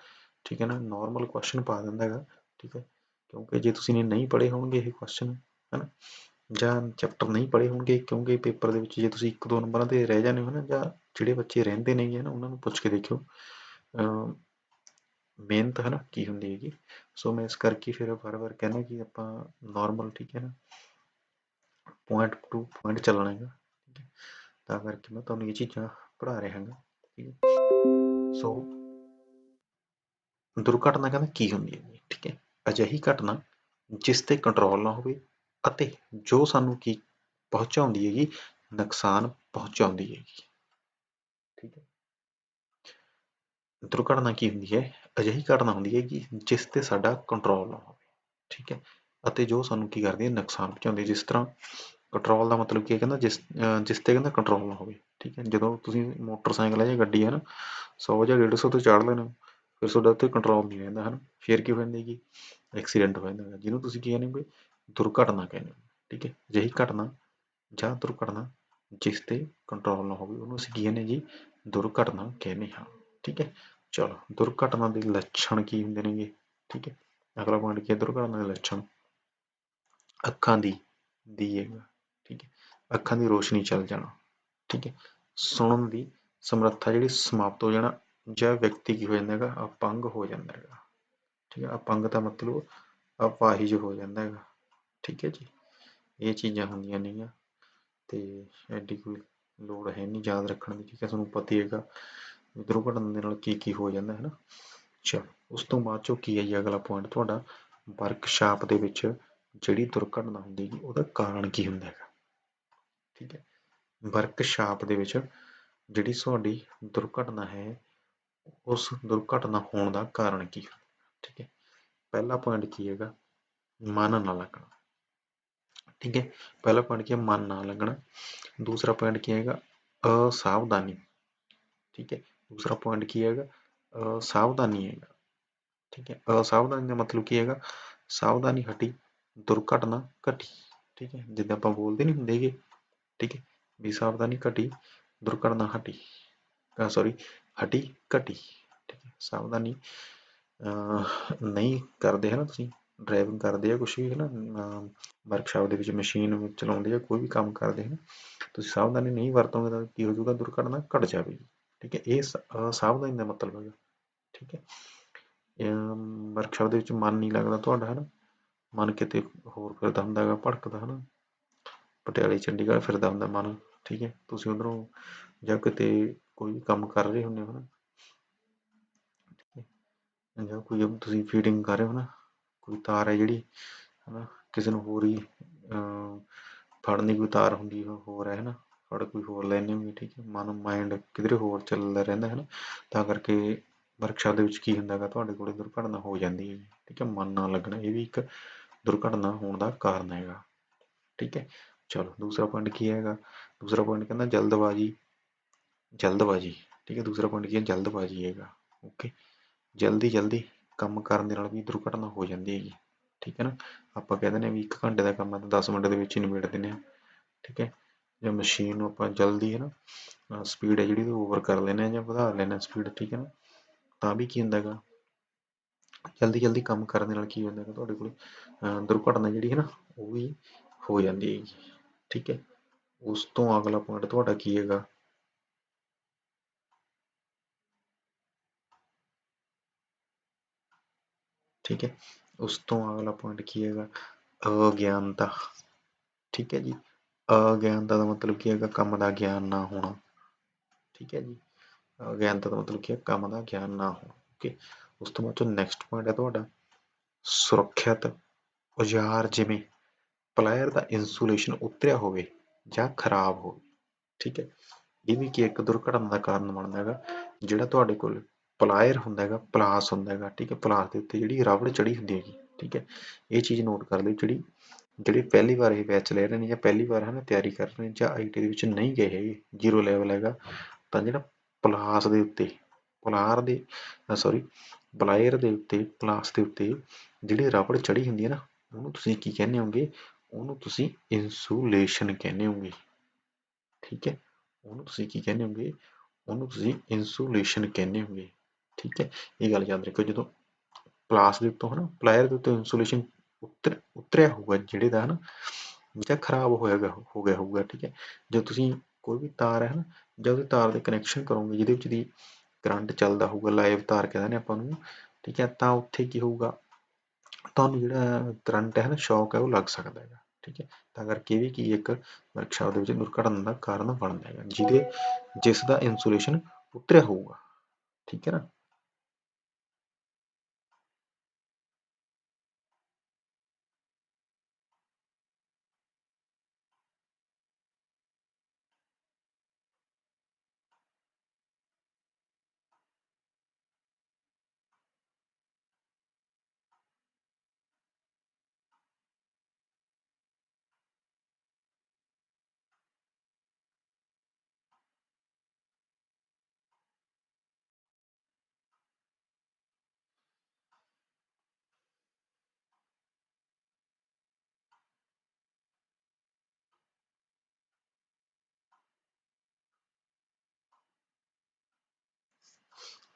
ਠੀਕ ਹੈ ਨਾ ਨਾਰਮਲ ਕੁਐਸਚਨ ਪਾ ਦਿੰਦਾ ਹੈਗਾ, ਠੀਕ ਹੈ ਕਿਉਂਕਿ ਜੇ ਤੁਸੀਂ ਨੇ ਨਹੀਂ ਪੜ੍ਹੇ ਹੋਣਗੇ ਇਹ ਕੁਐਸਚਨ ਹਨਾ? ਜਾਂ ਚੈਪਟਰ ਨਹੀਂ ਪੜ੍ਹੇ ਹੋਣਗੇ, ਕਿਉਂਕਿ ਪੇਪਰ ਦੇ ਵਿੱਚ ਜੇ ਤੁਸੀਂ ਇੱਕ ਦੋ ਨੰਬਰਾਂ ਤੇ ਰਹਿ ਜਾਂਦੇ ਹੋ ਨਾ, ਜਾਂ ਜਿਹੜੇ ਬੱਚੇ ਰਹਿੰਦੇ ਨੇਗੇ ਨਾ, ਉਹਨਾਂ ਨੂੰ ਪੁੱਛ ਕੇ ਦੇਖਿਓ ਮਿਹਨਤ ਹੈ ਨਾ ਕੀ ਹੁੰਦੀ ਹੈਗੀ? ਸੋ ਮੈਂ ਇਸ ਕਰਕੇ ਫਿਰ ਵਾਰ-ਵਾਰ ਕਹਿੰਦਾ ਕਿ ਆਪਾਂ ਨਾਰਮਲ ਠੀਕ ਹੈ ਨਾ ਪੁਆਇੰਟ ਟੂ ਪੁਆਇੰਟ ਚੱਲਣਾ ਹੈਗਾ, ਠੀਕ ਹੈ? ਤਾਂ ਕਰਕੇ ਮੈਂ ਤੁਹਾਨੂੰ ਇਹ ਚੀਜ਼ਾਂ ਪੜ੍ਹਾ ਰਿਹਾ ਹਾਂਗਾ, ਠੀਕ ਹੈ? ਸੋ ਦੁਰਘਟਨਾ ਕਹਿੰਦਾ ਕੀ ਹੁੰਦੀ ਹੈ ਠੀਕ ਹੈ? ਅਜਿਹੀ ਘਟਨਾ ਜਿਸ ਤੇ ਕੰਟਰੋਲ ਨਾ ਹੋਵੇ ਅਤੇ ਜੋ ਸਾਨੂੰ ਕੀ ਪਹੁੰਚਾਉਂਦੀ ਹੈਗੀ, ਨੁਕਸਾਨ ਪਹੁੰਚਾਉਂਦੀ ਹੈਗੀ। ਠੀਕ ਹੈ। ਦੁਰਘਟਨਾ ਕੀ ਹੁੰਦੀ ਹੈ? ਅਜਿਹੀ ਘਟਨਾ ਹੁੰਦੀ ਹੈ ਕਿ ਜਿਸ ਤੇ ਸਾਡਾ ਕੰਟਰੋਲ ਨਾ ਹੋਵੇ। ਠੀਕ ਹੈ। ਅਤੇ ਜੋ ਸਾਨੂੰ ਕੀ ਕਰਦੀ ਹੈ? ਨੁਕਸਾਨ ਪਹੁੰਚਾਉਂਦੀ ਜਿਸ ਤਰ੍ਹਾਂ ਕੰਟਰੋਲ ਦਾ ਮਤਲਬ ਕੀ ਹੈ ਕਹਿੰਦਾ ਜਿਸ ਜਿਸ ਤੇ ਕਹਿੰਦਾ ਕੰਟਰੋਲ ਨਾ ਹੋਵੇ। ਠੀਕ ਹੈ। ਜਦੋਂ ਤੁਸੀਂ ਮੋਟਰਸਾਈਕਲ ਹੈ ਜਾਂ ਗੱਡੀ ਹੈ ਨਾ 100 ਜਾਂ 150 ਤੋਂ ਚੜ੍ਹ ਲੈਣਾ ਫਿਰ ਤੁਹਾਡਾ ਉੱਤੇ ਕੰਟਰੋਲ ਨਹੀਂ ਰਹਿੰਦਾ, ਹਨ? ਫਿਰ ਕੀ ਹੋ ਜਾਂਦਾ ਕਿ ਐਕਸੀਡੈਂਟ ਹੋ ਜਾਂਦਾ ਜਿਹਨੂੰ ਤੁਸੀਂ ਕੀ ਕਹਿੰਦੇ ਦੁਰਘਟਨਾ ਕਹਿੰਦੇ ਹੋ, ਠੀਕ ਹੈ? ਅਜਿਹੀ ਘਟਨਾ ਜਾਂ ਦੁਰਘਟਨਾ ਜਿਸ ਤੇ ਕੰਟਰੋਲ ਨਾ ਹੋਵੇ, ਉਹਨੂੰ ਅਸੀਂ ਕੀ ਕਹਿੰਦੇ ਜੀ? ਦੁਰਘਟਨਾ ਕਹਿੰਦੇ ਹਾਂ, ਠੀਕ ਹੈ? ਚਲੋ, ਦੁਰਘਟਨਾ ਦੇ ਲੱਛਣ ਕੀ ਹੁੰਦੇ ਨੇਗੇ, ਠੀਕ ਹੈ? ਅਗਲਾ ਪੁਆਇੰਟ ਕੀ ਹੈ? ਦੁਰਘਟਨਾ ਦੇ ਲੱਛਣ। ਅੱਖਾਂ ਦੀ ਦੀ ਠੀਕ ਹੈ? ਅੱਖਾਂ ਦੀ ਰੋਸ਼ਨੀ ਚੱਲ ਜਾਣਾ, ਠੀਕ ਹੈ? ਸੁਣਨ ਦੀ ਸਮਰੱਥਾ ਜਿਹੜੀ ਸਮਾਪਤ ਹੋ ਜਾਣਾ ਜਾਂ ਵਿਅਕਤੀ ਕੀ ਹੋ ਜਾਂਦਾ ਹੈਗਾ, ਅਪੰਗ ਹੋ ਜਾਂਦਾ ਹੈਗਾ। ਠੀਕ ਹੈ, ਅਪੰਗ ਦਾ ਮਤਲਬ ਅਪਾਹਿਜ ਹੋ ਜਾਂਦਾ ਹੈਗਾ। ਠੀਕ ਹੈ ਜੀ, ਇਹ ਚੀਜ਼ਾਂ ਹੁੰਦੀਆਂ ਨੇਗੀਆਂ ਤੇ ਐਡੀ ਕੋਈ ਲੋੜ ਹੈ ਨਹੀਂ ਯਾਦ ਰੱਖਣ ਦੀ। ਠੀਕ ਹੈ, ਤੁਹਾਨੂੰ ਪਤਾ ਹੀ ਹੈਗਾ ਦੁਰਘਟਨਾ ਦੇ ਨਾਲ ਕੀ ਕੀ ਹੋ ਜਾਂਦਾ ਹੈ ਨਾ ਚਲੋ, ਉਸ ਤੋਂ ਬਾਅਦ ਚੋਂ ਕੀ ਹੈ ਜੀ ਅਗਲਾ ਪੁਆਇੰਟ ਤੁਹਾਡਾ? ਵਰਕਸ਼ਾਪ ਦੇ ਵਿੱਚ ਜਿਹੜੀ ਦੁਰਘਟਨਾ ਹੁੰਦੀ ਹੈ ਉਹਦਾ ਕਾਰਨ ਕੀ ਹੁੰਦਾ ਹੈਗਾ? ਠੀਕ ਹੈ ਵਰਕਸ਼ਾਪ ਦੇ ਵਿੱਚ ਜਿਹੜੀ ਤੁਹਾਡੀ ਦੁਰਘਟਨਾ ਹੈ ਉਸ ਦੁਰਘਟਨਾ ਹੋਣ ਦਾ ਕਾਰਨ ਕੀ ਹੈ ਠੀਕ ਹੈ। ਪਹਿਲਾ ਪੁਆਇੰਟ ਕੀ ਹੈਗਾ? ਮਨ ਨਾ ਲੱਗਣਾ। ਠੀਕ ਹੈ। ਪਹਿਲਾ ਪੁਆਇੰਟ ਕੀ ਹੈ? ਮਨ ਨਾ ਲੱਗਣਾ। ਦੂਸਰਾ ਪੁਆਇੰਟ ਕੀ ਹੈਗਾ? ਅਸਾਵਧਾਨੀ। ਠੀਕ ਹੈ। ਦੂਸਰਾ ਪੁਆਇੰਟ ਕੀ ਹੈਗਾ? ਸਾਵਧਾਨੀ ਹੈਗਾ। ਠੀਕ ਹੈ। ਅਸਾਵਧਾਨੀ ਦਾ ਮਤਲਬ ਕੀ ਹੈਗਾ? ਸਾਵਧਾਨੀ ਹਟੀ, ਦੁਰਘਟਨਾ ਘਟੀ। ਠੀਕ ਹੈ। ਜਿੱਦਾਂ ਆਪਾਂ ਬੋਲਦੇ ਨਹੀਂ ਹੁੰਦੇਗੇ ਠੀਕ ਹੈ। ਵੀ ਸਾਵਧਾਨੀ ਘਟੀ, ਦੁਰਘਟਨਾ ਹਟੀ। ਸੌਰੀ ਹਟੀ ਘਟੀ। ਠੀਕ ਹੈ, ਸਾਵਧਾਨੀ ਨਹੀਂ ਕਰਦੇ ਹੈ ਨਾ ਤੁਸੀਂ ਡਰਾਈਵਿੰਗ ਕਰਦੇ ਆ ਕੁਛ ਵੀ ਹੈ ਨਾ ਵਰਕਸ਼ਾਪ ਦੇ ਵਿੱਚ ਮਸ਼ੀਨ ਚਲਾਉਂਦੇ ਆ, ਕੋਈ ਵੀ ਕੰਮ ਕਰਦੇ ਹਨ ਤੁਸੀਂ ਸਾਵਧਾਨੀ ਨਹੀਂ ਵਰਤੋਗੇ ਤਾਂ ਕੀ ਹੋ ਜਾਊਗਾ, ਦੁਰਘਟਨਾ ਘਟ ਜਾਵੇਗੀ। ਠੀਕ ਹੈ, ਇਹ ਸਾਵਧਾਨੀ ਦਾ ਮਤਲਬ ਹੈਗਾ। ਠੀਕ ਹੈ ਵਰਕਸ਼ਾਪ ਦੇ ਵਿੱਚ ਮਨ ਨਹੀਂ ਲੱਗਦਾ ਤੁਹਾਡਾ ਹੈ ਨਾ ਮਨ ਕਿਤੇ ਹੋਰ ਫਿਰਦਾ ਹੁੰਦਾ ਹੈਗਾ, ਭੜਕਦਾ ਹੈ ਨਾ ਪਟਿਆਲੇ, ਚੰਡੀਗੜ੍ਹ ਫਿਰਦਾ ਹੁੰਦਾ ਮਨ। ਠੀਕ ਹੈ, ਤੁਸੀਂ ਉਧਰੋਂ ਜਾਂ ਕਿਤੇ ਕੋਈ ਵੀ ਕੰਮ ਕਰ ਰਹੇ ਹੁੰਦੇ ਹੋ ਨਾ। ਜਾਂ ਕੋਈ ਤੁਸੀਂ ਫੀਡਿੰਗ ਕਰ ਰਹੇ ਹੋ ਨਾ, ਕੋਈ ਤਾਰ ਹੈ ਜਿਹੜੀ ਹੈ ਕਿਸੇ ਨੂੰ ਹੋਰ ਹੀ ਫੜਨ ਕੋਈ ਤਾਰ ਹੁੰਦੀ ਹੋਰ ਹੈ ਨਾ ਫੜ ਕੋਈ ਹੋਰ ਲੈਣੇ ਹੋਗੇ ਠੀਕ ਹੈ, ਮਨ ਮਾਇੰਡ ਕਿਧਰੇ ਹੋਰ ਚੱਲਦਾ ਰਹਿੰਦਾ ਹੈ ਨਾ ਤਾਂ ਕਰਕੇ ਵਰਕਸ਼ਾਪ ਦੇ ਵਿੱਚ ਕੀ ਹੁੰਦਾ ਹੈਗਾ, ਤੁਹਾਡੇ ਕੋਲੇ ਦੁਰਘਟਨਾ ਹੋ ਜਾਂਦੀ ਹੈ, ਠੀਕ ਹੈ, ਮਨ ਨਾ ਲੱਗਣਾ, ਇਹ ਵੀ ਇੱਕ ਦੁਰਘਟਨਾ ਹੋਣ ਦਾ ਕਾਰਨ ਹੈਗਾ, ਠੀਕ ਹੈ, ਚਲੋ, ਦੂਸਰਾ ਪੁਆਇੰਟ ਕੀ ਹੈਗਾ, ਦੂਸਰਾ ਪੁਆਇੰਟ ਕਹਿੰਦਾ ਜਲਦਬਾਜ਼ੀ ਜਲਦਬਾਜ਼ੀ, ਠੀਕ ਹੈ, ਦੂਸਰਾ ਪੁਆਇੰਟ ਕੀ ਹੈ, ਜਲਦਬਾਜ਼ੀ ਹੈਗਾ ਓਕੇ ਜਲਦੀ ਜਲਦੀ ਕੰਮ ਕਰਨ ਦੇ ਨਾਲ ਵੀ ਦੁਰਘਟਨਾ ਹੋ ਜਾਂਦੀ ਹੈਗੀ, ਠੀਕ ਹੈ ਨਾ, ਆਪਾਂ ਕਹਿ ਦਿੰਦੇ ਹਾਂ ਵੀ ਇੱਕ ਘੰਟੇ ਦਾ ਕੰਮ ਹੈ ਤਾਂ 10 ਮਿੰਟ ਦੇ ਵਿੱਚ ਹੀ ਨਿਬੇੜ ਦਿੰਦੇ ਹਾਂ, ਠੀਕ ਹੈ, ਜਾਂ ਮਸ਼ੀਨ ਨੂੰ ਆਪਾਂ ਜਲਦੀ ਹੈ ਨਾ ਸਪੀਡ ਹੈ ਜਿਹੜੀ ਉਹ ਓਵਰ ਕਰ ਲੈਂਦੇ ਹਾਂ ਜਾਂ ਵਧਾ ਲੈਂਦੇ ਹਾਂ ਸਪੀਡ ਠੀਕ ਹੈ ਨਾ, ਤਾਂ ਵੀ ਕੀ ਹੁੰਦਾ ਹੈਗਾ, ਜਲਦੀ ਜਲਦੀ ਕੰਮ ਕਰਨ ਦੇ ਨਾਲ ਕੀ ਹੁੰਦਾ ਹੈਗਾ, ਤੁਹਾਡੇ ਕੋਲ ਦੁਰਘਟਨਾ ਜਿਹੜੀ ਹੈ ਨਾ, ਉਹ ਵੀ ਹੋ ਜਾਂਦੀ ਹੈਗੀ, ਠੀਕ ਹੈ, ਉਸ ਤੋਂ ਅਗਲਾ ਪੁਆਇੰਟ ਤੁਹਾਡਾ ਕੀ ਹੈਗਾ ਠੀਕ ਹੈ, ਉਸ ਤੋਂ ਅਗਲਾ ਪੁਆਇੰਟ ਕੀ ਹੈਗਾ? ਅਗਿਆਨਤਾ। ਠੀਕ ਹੈ ਜੀ, ਅਗਿਆਨਤਾ ਦਾ ਮਤਲਬ ਕੀ ਹੈਗਾ? ਕੰਮ ਦਾ ਗਿਆਨ ਨਾ ਹੋਣਾ। ਠੀਕ ਹੈ ਜੀ, ਅਗਿਆਨਤਾ ਦਾ ਮਤਲਬ ਕੀ ਹੈ? ਕੰਮ ਦਾ ਗਿਆਨ ਨਾ ਹੋਣਾ। ਓਕੇ ਉਸ ਤੋਂ ਬਾਅਦ ਚੋਂ ਨੈਕਸਟ ਪੁਆਇੰਟ ਹੈ ਤੁਹਾਡਾ। ਸੁਰੱਖਿਅਤ ਔਜ਼ਾਰ ਜਿਵੇਂ ਪਲਾਇਰ ਦਾ ਇਨਸੂਲੇਸ਼ਨ ਉਤਰਿਆ ਹੋਵੇ ਜਾਂ ਖਰਾਬ ਹੋਵੇ। ਠੀਕ ਹੈ, ਇਹ ਵੀ ਕੀ ਇੱਕ ਦੁਰਘਟਨਾ ਦਾ ਕਾਰਨ ਬਣਦਾ ਹੈਗਾ, ਜਿਹੜਾ ਤੁਹਾਡੇ ਕੋਲ ਪਲਾਇਰ ਹੁੰਦਾ ਹੈਗਾ, ਪਲਾਸ ਹੁੰਦਾ ਹੈਗਾ, ਠੀਕ ਹੈ, ਪਲਾਸ ਦੇ ਉੱਤੇ ਜਿਹੜੀ ਰਬੜ ਚੜੀ ਹੁੰਦੀ ਹੈਗੀ, ਠੀਕ ਹੈ, ਇਹ ਚੀਜ਼ ਨੋਟ ਕਰ ਲਿਓ ਜਿਹੜੀ, ਜਿਹੜੇ ਪਹਿਲੀ ਵਾਰ ਇਹ ਬੈਚ ਲੈ ਰਹੇ ਨੇ ਜਾਂ ਪਹਿਲੀ ਵਾਰ ਹਨ ਤਿਆਰੀ ਕਰ ਰਹੇ ਨੇ ਜਾਂ ਆਈਟੀ ਦੇ ਵਿੱਚ ਨਹੀਂ ਗਏ ਹੈਗੇ ਜ਼ੀਰੋ ਲੈਵਲ ਹੈਗਾ, ਤਾਂ ਜਿਹੜਾ ਪਲਾਸ ਦੇ ਉੱਤੇ, ਪਲਾਰ ਦੇ ਸੌਰੀ ਪਲਾਇਰ ਦੇ ਉੱਤੇ, ਪਲਾਸ ਦੇ ਉੱਤੇ ਜਿਹੜੀ ਰਬੜ ਚੜੀ ਹੁੰਦੀ ਹੈ ਨਾ, ਉਹਨੂੰ ਤੁਸੀਂ ਕੀ ਕਹਿੰਦੇ ਹੋਗੇ ਉਹਨੂੰ ਤੁਸੀਂ ਇਨਸੂਲੇਸ਼ਨ ਕਹਿੰਦੇ ਹੋਗੇ ਠੀਕ ਹੈ, ਉਹਨੂੰ ਤੁਸੀਂ ਕੀ ਕਹਿੰਦੇ ਹੋਗੇ ਉਹਨੂੰ ਤੁਸੀਂ ਇਨਸੂਲੇਸ਼ਨ ਕਹਿੰਦੇ ਹੋਗੇ ਠੀਕ ਹੈ, ਇਹ ਗੱਲ ਯਾਦ ਰੱਖਿਓ, ਜਦੋਂ ਪਲਾਸ ਦੇ ਉੱਤੋਂ ਹਨਾ ਪਲਾਇਰ ਦੇ ਉੱਤੇ ਇਨਸੂਲੇਸ਼ਨ ਉਤਰ, ਉਤਰਿਆ ਹੋਊਗਾ, ਜਿਹੜੇ ਦਾ ਹਨਾ, ਜਾਂ ਖਰਾਬ ਹੋਇਆਗਾ, ਹੋ ਗਿਆ ਹੋਊਗਾ, ਠੀਕ ਹੈ ਜੇ ਤੁਸੀਂ ਕੋਈ ਵੀ ਤਾਰ ਹੈ ਹਨਾ, ਜਾਂ ਉਹਦੇ ਤਾਰ ਦੇ ਕਨੈਕਸ਼ਨ ਕਰੋਗੇ, ਜਿਹਦੇ ਵਿੱਚ ਦੀ ਕਰੰਟ ਚੱਲਦਾ ਹੋਊਗਾ ਲਾਈਵ ਤਾਰ ਕਹਿੰਦੇ ਨੇ ਆਪਾਂ ਨੂੰ ਠੀਕ ਹੈ, ਤਾਂ ਉੱਥੇ ਕੀ ਹੋਊਗਾ, ਤੁਹਾਨੂੰ ਜਿਹੜਾ ਕਰੰਟ ਹੈ ਨਾ ਸ਼ੌਕ ਹੈ, ਉਹ ਲੱਗ ਸਕਦਾ ਹੈਗਾ, ਠੀਕ ਹੈ, ਤਾਂ ਕਰਕੇ ਵੀ ਕੀ ਇੱਕ ਵਰਕਸ਼ਾਪ ਦੇ ਵਿੱਚ ਦੁਰਘਟਨਾ ਦਾ ਕਾਰਨ ਬਣਦਾ ਹੈਗਾ, ਜਿਹਦੇ, ਜਿਸ ਦਾ ਇਨਸੂਲੇਸ਼ਨ ਉਤਰਿਆ ਹੋਊਗਾ, ਠੀਕ ਹੈ ਨਾ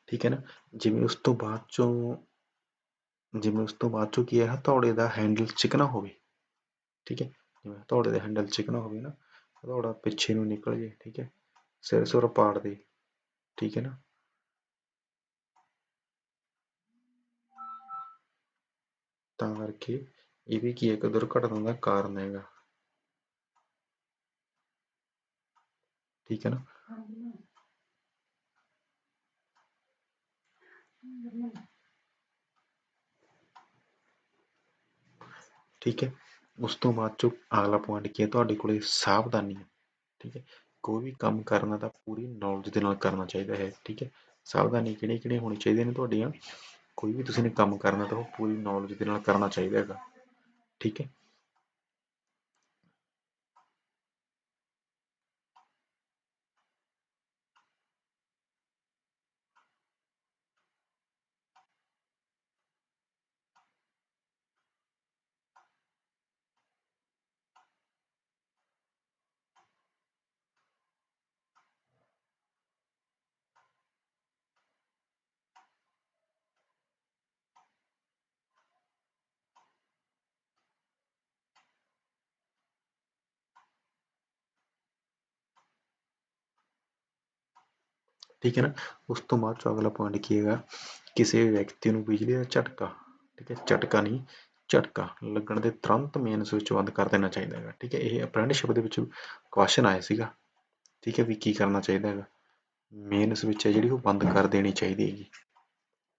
ਠੀਕ ਹੈ ਨਾ? ਜਿਵੇਂ ਉਸ ਤੋਂ ਬਾਅਦ ਚੋਂ, ਜਿਵੇਂ ਉਸ ਤੋਂ ਬਾਅਦ ਚੋਂ ਕੀ ਹੈ? ਹਥੌੜੇ ਦਾ ਹੈਂਡਲ ਚਿਕਨਾ ਹੋਵੇ ਠੀਕ ਹੈ? ਜਿਵੇਂ ਹਥੌੜੇ ਦਾ ਹੈਂਡਲ ਚਿਕਨਾ ਹੋਵੇ ਨਾ ਹਥੌੜਾ ਪਿੱਛੇ ਨੂੰ ਨਿਕਲ ਜੇ ਠੀਕ ਹੈ? ਸਿਰ ਸੁਰ ਪਾੜ ਦੇ, ਠੀਕ ਹੈ ਨਾ? ਤਾਂ ਕਰਕੇ ਇਹ ਵੀ ਕੀ ਇੱਕ ਦੁਰਘਟਨਾ ਦਾ ਕਾਰਨ ਹੈਗਾ। ਠੀਕ ਹੈ ਨਾ? ਠੀਕ ਹੈ, ਉਸ ਤੋਂ ਬਾਅਦ ਚੋਂ ਅਗਲਾ ਪੁਆਇੰਟ ਕੀ ਹੈ? ਤੁਹਾਡੇ ਕੋਲੇ ਸਾਵਧਾਨੀ ਹੈ, ਠੀਕ ਹੈ। ਕੋਈ ਵੀ ਕੰਮ ਕਰਨਾ ਤਾਂ ਪੂਰੀ ਨੌਲੇਜ ਦੇ ਨਾਲ ਕਰਨਾ ਚਾਹੀਦਾ ਹੈ, ਠੀਕ ਹੈ। ਸਾਵਧਾਨੀ ਕਿਹੜੀਆਂ ਕਿਹੜੀਆਂ ਹੋਣੀ ਚਾਹੀਦੀਆਂ ਨੇ ਤੁਹਾਡੀਆਂ? ਕੋਈ ਵੀ ਤੁਸੀਂ ਨੇ ਕੰਮ ਕਰਨਾ ਤਾਂ ਉਹ ਪੂਰੀ ਨੌਲੇਜ ਦੇ ਨਾਲ ਕਰਨਾ ਚਾਹੀਦਾ ਹੈਗਾ, ਠੀਕ ਹੈ। ਠੀਕ ਹੈ ਨਾ? ਉਸ ਤੋਂ ਬਾਅਦ ਚੋਂ ਅਗਲਾ ਪੁਆਇੰਟ ਕੀ ਹੈਗਾ? ਕਿਸੇ ਵਿਅਕਤੀ ਨੂੰ ਬਿਜਲੀ ਦਾ ਝਟਕਾ, ਠੀਕ ਹੈ? ਝਟਕਾ ਨਹੀਂ, ਝਟਕਾ ਲੱਗਣ ਦੇ ਤੁਰੰਤ ਮੇਨ ਸਵਿਚ ਬੰਦ ਕਰ ਦੇਣਾ ਚਾਹੀਦਾ ਹੈਗਾ, ਠੀਕ ਹੈ? ਇਹ ਅਪ੍ਰੈਂਟਿਸਸ਼ਿਪ ਦੇ ਵਿੱਚ ਕੁਐਸਚਨ ਆਇਆ ਸੀਗਾ, ਠੀਕ ਹੈ? ਵੀ ਕੀ ਕਰਨਾ ਚਾਹੀਦਾ ਹੈਗਾ? ਮੇਨ ਸਵਿਚ ਹੈ ਜਿਹੜੀ ਉਹ ਬੰਦ ਕਰ ਦੇਣੀ ਚਾਹੀਦੀ ਹੈਗੀ,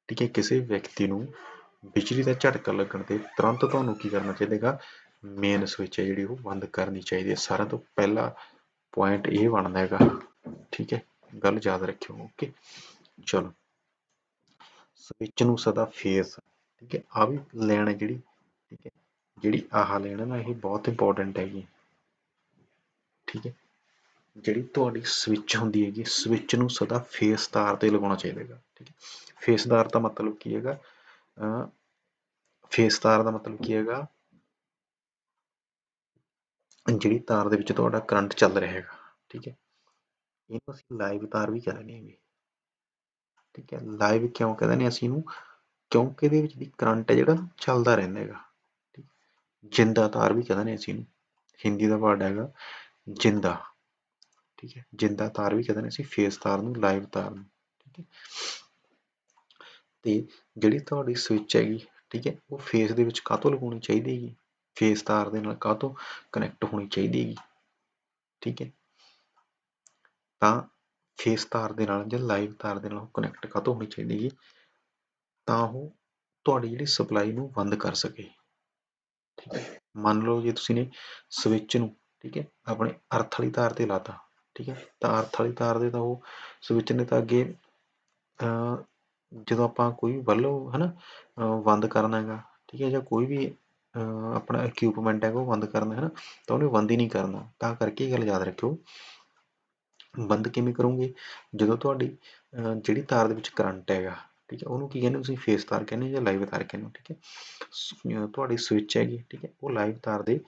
ਠੀਕ ਹੈ? ਕਿਸੇ ਵਿਅਕਤੀ ਨੂੰ ਬਿਜਲੀ ਦਾ ਝਟਕਾ ਲੱਗਣ ਤੇ ਤੁਰੰਤ ਤੁਹਾਨੂੰ ਕੀ ਕਰਨਾ ਚਾਹੀਦਾ ਹੈਗਾ? ਮੇਨ ਸਵਿਚ ਹੈ ਜਿਹੜੀ ਉਹ ਬੰਦ ਕਰਨੀ ਚਾਹੀਦੀ ਹੈ। ਸਾਰਿਆਂ ਤੋਂ ਪਹਿਲਾ ਪੁਆਇੰਟ ਇਹ ਬਣਦਾ ਹੈਗਾ, ਠੀਕ ਹੈ? ਗੱਲ ਯਾਦ ਰੱਖਿਓ ਓਕੇ ਚਲੋ। ਸਵਿਚ ਨੂੰ ਸਦਾ ਫੇਸ ਠੀਕ ਹੈ? ਆ ਵੀ ਲੈਣ ਹੈ ਜਿਹੜੀ, ਠੀਕ ਹੈ? ਜਿਹੜੀ ਆਹ ਲੈਣ ਨਾ, ਇਹ ਬਹੁਤ ਇੰਪੋਰਟੈਂਟ ਹੈਗੀ। ਠੀਕ ਹੈ? ਜਿਹੜੀ ਤੁਹਾਡੀ ਸਵਿਚ ਹੁੰਦੀ ਹੈਗੀ ਸਵਿਚ ਨੂੰ ਸਦਾ ਫੇਸ ਤਾਰ ਤੇ ਲਗਾਉਣਾ ਚਾਹੀਦਾ ਹੈਗਾ, ਠੀਕ ਹੈ? ਫੇਸ ਤਾਰ ਦਾ ਮਤਲਬ ਕੀ ਹੈਗਾ? ਫੇਸ ਤਾਰ ਦਾ ਮਤਲਬ ਕੀ ਹੈਗਾ? ਜਿਹੜੀ ਤਾਰ ਦੇ ਵਿੱਚ ਤੁਹਾਡਾ ਕਰੰਟ ਚੱਲ ਰਿਹਾ ਹੈਗਾ, ਠੀਕ ਹੈ? ਇਹਨੂੰ ਅਸੀਂ ਲਾਈਵ ਤਾਰ ਵੀ ਕਹਿੰਦੇ ਨੇ ਠੀਕ ਹੈ ਲਾਈਵ ਕਿਉਂ ਕਹਿੰਦੇ ਨੇ ਅਸੀਂ ਇਹਨੂੰ? ਕਿਉਂਕਿ ਇਹਦੇ ਵਿੱਚ ਦੀ ਕਰੰਟ ਹੈ ਜਿਹੜਾ, ਚੱਲਦਾ ਰਹਿੰਦਾ ਹੈਗਾ। ਠੀਕ ਜਿੰਦਾ ਤਾਰ ਵੀ ਕਹਿੰਦੇ ਨੇ ਅਸੀਂ ਇਹਨੂੰ। ਹਿੰਦੀ ਦਾ ਵਰਡ ਹੈਗਾ, ਜਿੰਦਾ। ਠੀਕ ਹੈ, ਜਿੰਦਾ ਤਾਰ ਵੀ ਕਹਿੰਦੇ ਨੇ ਅਸੀਂ ਫੇਸ ਤਾਰ ਨੂੰ ਲਾਈਵ ਤਾਰ ਨੂੰ। ਠੀਕ ਹੈ, ਤੇ ਜਿਹੜੀ ਤੁਹਾਡੀ ਸਵਿਚ ਹੈਗੀ, ਠੀਕ ਹੈ, ਉਹ ਫੇਸ ਦੇ ਵਿੱਚ ਕਾਹਤੋਂ ਲਗਾਉਣੀ ਚਾਹੀਦੀ ਹੈਗੀ? ਫੇਸ ਤਾਰ ਦੇ ਨਾਲ ਕਾਹਤੋਂ ਕਨੈਕਟ ਹੋਣੀ ਚਾਹੀਦੀ ਹੈਗੀ? ਠੀਕ ਹੈ ਤਾਂ ਫੇਸ ਤਾਰ ਦੇ ਨਾਲ ਜਾਂ ਲਾਈਵ ਤਾਰ ਦੇ ਨਾਲ ਕਨੈਕਟ ਕਾਹਤੋਂ ਹੋਣੀ ਚਾਹੀਦੀ ਹੈਗੀ? ਤਾਂ ਉਹ ਤੁਹਾਡੀ ਜਿਹੜੀ ਸਪਲਾਈ ਨੂੰ ਬੰਦ ਕਰ ਸਕੇ। ਠੀਕ ਹੈ? ਮੰਨ ਲਓ ਜੇ ਤੁਸੀਂ ਨੇ ਸਵਿੱਚ ਨੂੰ, ਠੀਕ ਹੈ? ਆਪਣੇ ਅਰਥ ਵਾਲੀ ਤਾਰ ਤੇ ਲਾਤਾ, ਠੀਕ ਹੈ? ਤਾਂ ਅਰਥ ਵਾਲੀ ਤਾਰ ਦੇ ਤਾਂ ਉਹ ਸਵਿੱਚ ਨੇ ਤਾਂ ਅੱਗੇ ਜਦੋਂ ਆਪਾਂ ਕੋਈ ਵੀ ਬੱਲਬ ਹਨਾ ਬੰਦ ਕਰਨਾ ਹੈਗਾ, ਠੀਕ ਹੈ? ਜਾਂ ਕੋਈ ਵੀ ਆਪਣਾ ਇਕਵਿਪਮੈਂਟ ਹੈਗਾ ਉਹ ਬੰਦ ਕਰਨਾ ਹੈ ਨਾ ਤਾਂ ਉਹਨੇ ਬੰਦ ਹੀ ਨਹੀਂ ਕਰਨਾ। ਤਾਂ ਕਰਕੇ ਇਹ ਗੱਲ ਯਾਦ ਰੱਖਿਓ ਬੰਦ ਕਿਵੇਂ ਕਰੋਗੇ? ਜਦੋਂ ਤੁਹਾਡੀ ਜਿਹੜੀ ਤਾਰ ਦੇ ਵਿੱਚ ਕਰੰਟ ਹੈਗਾ, ਠੀਕ ਹੈ, ਉਹਨੂੰ ਕੀ ਕਹਿੰਦੇ ਤੁਸੀਂ ਫੇਸ ਤਾਰ ਕਹਿੰਦੇ ਜਾਂ ਲਾਈਵ ਤਾਰ ਕਹਿੰਦੇ ਹੋ, ਠੀਕ ਹੈ? ਤੁਹਾਡੀ ਸਵਿੱਚ ਹੈਗੀ, ਠੀਕ ਹੈ, ਉਹ ਲਾਈਵ ਤਾਰ ਦੇ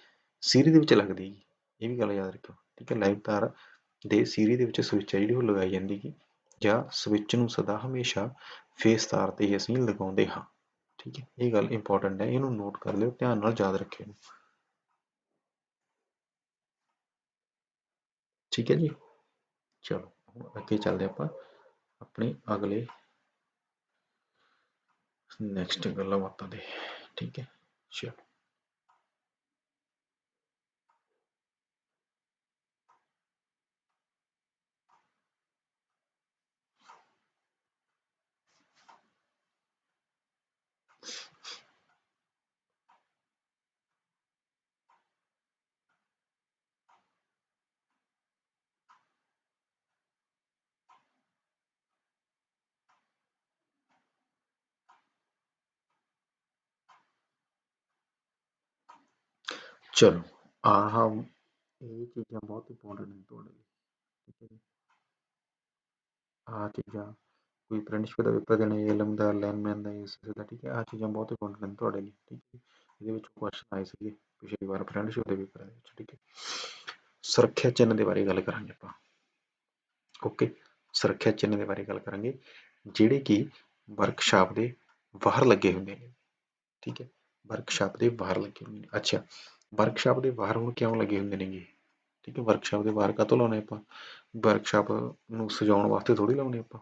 ਸੀਰੀ ਦੇ ਵਿੱਚ ਲੱਗਦੀ ਹੈਗੀ, ਇਹ ਵੀ ਗੱਲ ਯਾਦ ਰੱਖਿਓ, ਠੀਕ ਹੈ ਲਾਈਵ ਤਾਰ ਦੇ ਸੀਰੀ ਦੇ ਵਿੱਚ ਸਵਿੱਚ ਹੈ ਜਿਹੜੀ ਉਹ ਲਗਾਈ ਜਾਂਦੀ ਹੈ ਜਾਂ ਸਵਿੱਚ ਨੂੰ ਸਦਾ ਹਮੇਸ਼ਾ ਫੇਸ ਤਾਰ ਤੇ ਹੀ ਅਸੀਂ ਲਗਾਉਂਦੇ ਹਾਂ, ਠੀਕ ਹੈ, ਇਹ ਗੱਲ ਇੰਪੋਰਟੈਂਟ ਹੈ, ਇਹਨੂੰ ਨੋਟ ਕਰ ਲਿਓ, ਧਿਆਨ ਨਾਲ ਯਾਦ ਰੱਖਿਓ ਠੀਕ ਹੈ ਜੀ? ਚਲੋ ਹੁਣ ਅੱਗੇ ਚੱਲਦੇ ਆਪਾਂ ਆਪਣੇ ਅਗਲੇ ਨੈਕਸਟ ਗੱਲਾਂ ਬਾਤਾਂ ਦੇ ਠੀਕ ਹੈ ਚਲੋ ਚਲੋ, ਆਹ। ਇਹ ਚੀਜ਼ਾਂ ਬਹੁਤ ਇੰਪੋਰਟੈਂਟ ਨੇ ਤੁਹਾਡੇ ਲਈ, ਠੀਕ ਹੈ ਜੀ। ਆਹ ਚੀਜ਼ਾਂ, ਕੋਈ ਫਰੈਂਡਸ਼ਿਪ ਦਾ ਪੇਪਰ ਦੇਣਾ ਇਲਮ ਦਾ ਲੈਨਮੈਨ ਦਾ ਇਸ ਦਾ, ਠੀਕ ਹੈ। ਆਹ ਚੀਜ਼ਾਂ ਬਹੁਤ ਇੰਪੋਰਟੈਂਟ ਨੇ ਤੁਹਾਡੇ ਲਈ, ਠੀਕ ਹੈ। ਇਹਦੇ ਵਿੱਚ ਕੁਐਸਚਨ ਆਏ ਸੀਗੇ, ਪਿਛਲੀ ਵਾਰ ਫਰੈਂਡਸ਼ਿਪ ਦੇ ਪੇਪਰ ਦੇ ਵਿੱਚ, ਠੀਕ ਹੈ। ਸੁਰੱਖਿਆ ਚਿੰਨ੍ਹ ਦੇ ਬਾਰੇ ਗੱਲ ਕਰਾਂਗੇ ਆਪਾਂ। ਓਕੇ ਸੁਰੱਖਿਆ ਚਿੰਨ੍ਹ ਦੇ ਬਾਰੇ ਗੱਲ ਕਰਾਂਗੇ, ਜਿਹੜੇ ਕਿ ਵਰਕਸ਼ਾਪ ਦੇ ਬਾਹਰ ਲੱਗੇ ਹੁੰਦੇ ਨੇ, ਠੀਕ ਹੈ। ਵਰਕਸ਼ਾਪ ਦੇ ਬਾਹਰ ਲੱਗੇ ਹੁੰਦੇ ਨੇ। ਅੱਛਾ ਵਰਕਸ਼ਾਪ ਦੇ ਬਾਹਰ ਹੁਣ ਕਿਉਂ ਲੱਗੇ ਹੁੰਦੇ ਨੇਗੇ? ਠੀਕ ਹੈ ਵਰਕਸ਼ਾਪ ਦੇ ਬਾਹਰ ਕਾਹਤੋਂ ਲਾਉਣੇ ਆਪਾਂ? ਵਰਕਸ਼ਾਪ ਨੂੰ ਸਜਾਉਣ ਵਾਸਤੇ ਥੋੜੀ ਲਾਉਣੇ ਆਪਾਂ।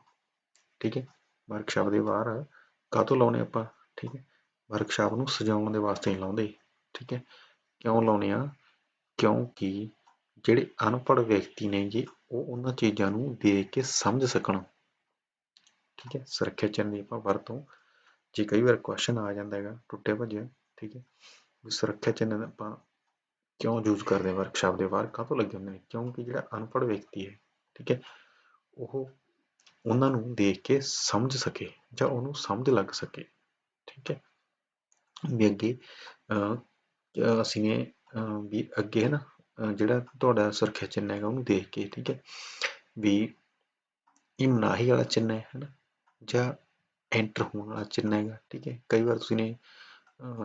ਠੀਕ ਹੈ ਵਰਕਸ਼ਾਪ ਦੇ ਬਾਹਰ ਕਾਹਤੋਂ ਲਾਉਣੇ ਆਪਾਂ? ਠੀਕ ਹੈ ਵਰਕਸ਼ਾਪ ਨੂੰ ਸਜਾਉਣ ਦੇ ਵਾਸਤੇ ਹੀ ਲਾਉਂਦੇ। ਠੀਕ ਹੈ, ਕਿਉਂ ਲਾਉਣੇ ਆ? ਕਿਉਂਕਿ ਜਿਹੜੇ ਅਨਪੜ੍ਹ ਵਿਅਕਤੀ ਨੇ ਜੀ ਉਹ ਉਹਨਾਂ ਚੀਜ਼ਾਂ ਨੂੰ ਦੇਖ ਕੇ ਸਮਝ ਸਕਣ। ਠੀਕ ਹੈ, ਸੁਰੱਖਿਆ ਚਿੰਨ੍ਹ ਦੀ ਆਪਾਂ ਵਰਤੋਂ, ਜੇ ਕਈ ਵਾਰ ਕੁਐਸਚਨ ਆ ਜਾਂਦਾ ਹੈਗਾ ਟੁੱਟਿਆ ਭੱਜਿਆ ਠੀਕ ਹੈ ਸੁਰੱਖਿਆ ਚਿੰਨ੍ਹ ਆਪਾਂ ਕਿਉਂ ਯੂਜ਼ ਕਰਦੇ ਹਾਂ ਵਰਕਸ਼ਾਪ ਦੇ ਬਾਹਰ? ਕਾਹਤੋਂ ਲੱਗੇ ਹੁੰਦੇ ਨੇ? ਕਿਉਂਕਿ ਜਿਹੜਾ ਅਨਪੜ੍ਹ ਵਿਅਕਤੀ ਹੈ ਠੀਕ ਹੈ ਉਹ ਉਹਨਾਂ ਨੂੰ ਦੇਖ ਕੇ ਸਮਝ ਸਕੇ ਜਾਂ ਉਹਨੂੰ ਸਮਝ ਲੱਗ ਸਕੇ ਠੀਕ ਹੈ? ਵੀ ਅੱਗੇ ਅਹ, ਅਸੀਂ ਨੇ ਵੀ ਅੱਗੇ ਹੈ ਨਾ ਜਿਹੜਾ ਤੁਹਾਡਾ ਸੁਰੱਖਿਆ ਚਿੰਨ੍ਹ ਹੈਗਾ ਉਹਨੂੰ ਦੇਖ ਕੇ ਠੀਕ ਹੈ ਵੀ ਇਹ ਮਨਾਹੀ ਵਾਲਾ ਚਿੰਨ੍ਹ ਹੈ ਹੈ ਨਾ ਜਾਂ ਐਂਟਰ ਹੋਣ ਵਾਲਾ ਚਿੰਨ੍ਹ ਹੈਗਾ ਠੀਕ ਹੈ? ਕਈ ਵਾਰ ਤੁਸੀਂ ਨੇ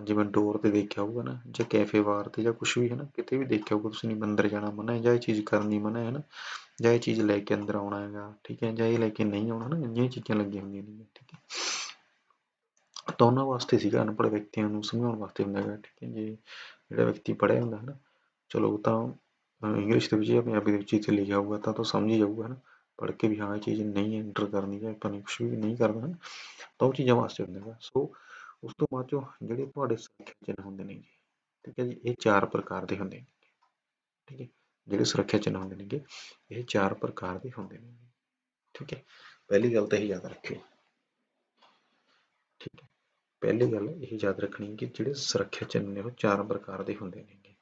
ਜਿਵੇਂ ਡੋਰ ਤੇ ਦੇਖਿਆ ਹੋਊਗਾ ਨਾ, ਜਾਂ ਕੈਫੇ ਬਾਰ ਤੇ ਜਾਂ ਕੁਝ ਵੀ ਹੈ ਨਾ, ਕਿਤੇ ਵੀ ਦੇਖਿਆ ਹੋਊਗਾ ਤੁਸੀਂ ਨੇ ਅੰਦਰ ਜਾਣਾ ਮਨਾ ਹੈ, ਜਾਂ ਇਹ ਚੀਜ਼ ਕਰਨੀ ਮਨਾ ਹੈ ਨਾ, ਜਾਂ ਇਹ ਚੀਜ਼ ਲੈ ਕੇ ਅੰਦਰ ਆਉਣਾ ਹੈਗਾ, ਠੀਕ ਹੈ, ਜਾਂ ਇਹ ਲੈ ਕੇ ਨਹੀਂ ਆਉਣਾ ਨਾ, ਇੰਨੀਆਂ ਚੀਜ਼ਾਂ ਲੱਗੀਆਂ ਹੁੰਦੀਆਂ ਨੇ, ਠੀਕ ਹੈ। ਤਾਂ ਉਹਨਾਂ ਵਾਸਤੇ ਸੀਗਾ ਅਨਪੜ੍ਹ ਵਿਅਕਤੀਆਂ ਨੂੰ ਸਮਝਾਉਣ ਵਾਸਤੇ ਹੁੰਦਾ ਹੈਗਾ, ਠੀਕ ਹੈ, ਜੇ ਜਿਹੜਾ ਵਿਅਕਤੀ ਪੜ੍ਹਿਆ ਹੁੰਦਾ ਹੈ ਨਾ, ਚਲੋ ਤਾਂ ਇੰਗਲਿਸ਼ ਦੇ ਵਿੱਚ ਜਾਂ ਪੰਜਾਬੀ ਦੇ ਵਿੱਚ ਇੱਥੇ ਲਿਖਿਆ ਹੋਊਗਾ, ਤਾਂ ਉਹ ਸਮਝ ਹੀ ਜਾਊਗਾ ਨਾ, ਪੜ੍ਹ ਕੇ ਵੀ ਹਾਂ, ਇਹ ਚੀਜ਼ ਨਹੀਂ ਐਂਟਰ ਕਰਨੀ ਜਾਂ ਆਪਾਂ ਨੇ ਕੁਛ ਵੀ ਨਹੀਂ ਕਰਨਾ, ਤਾਂ ਉਹ ਚੀਜ਼ਾਂ ਵਾਸਤੇ ਹੁੰਦਾ ਹੈਗਾ। ਸੋ ਉਸ ਤੋਂ ਬਾਅਦ ਚੋਂ ਜਿਹੜੇ ਤੁਹਾਡੇ ਸੁਰੱਖਿਆ ਚਿੰਨ੍ਹ ਹੁੰਦੇ ਨੇ ਜੀ ਠੀਕ ਹੈ ਜੀ, ਇਹ ਚਾਰ ਪ੍ਰਕਾਰ ਦੇ ਹੁੰਦੇ ਨੇ ਠੀਕ ਹੈ, ਜਿਹੜੇ ਸੁਰੱਖਿਆ ਚਿੰਨ੍ਹ ਹੁੰਦੇ ਨੇਗੇ, ਇਹ ਚਾਰ ਪ੍ਰਕਾਰ ਦੇ ਹੁੰਦੇ ਨੇ ਠੀਕ ਹੈ, ਪਹਿਲੀ ਗੱਲ ਤਾਂ ਇਹ ਯਾਦ ਰੱਖਿਓ, ਠੀਕ ਹੈ, ਪਹਿਲੀ ਗੱਲ ਇਹ ਯਾਦ ਰੱਖਣੀ ਕਿ ਜਿਹੜੇ ਸੁਰੱਖਿਆ ਚਿੰਨ੍ਹ ਨੇ ਉਹ ਚਾਰ ਪ੍ਰਕਾਰ ਦੇ ਹੁੰਦੇ ਨੇਗੇ।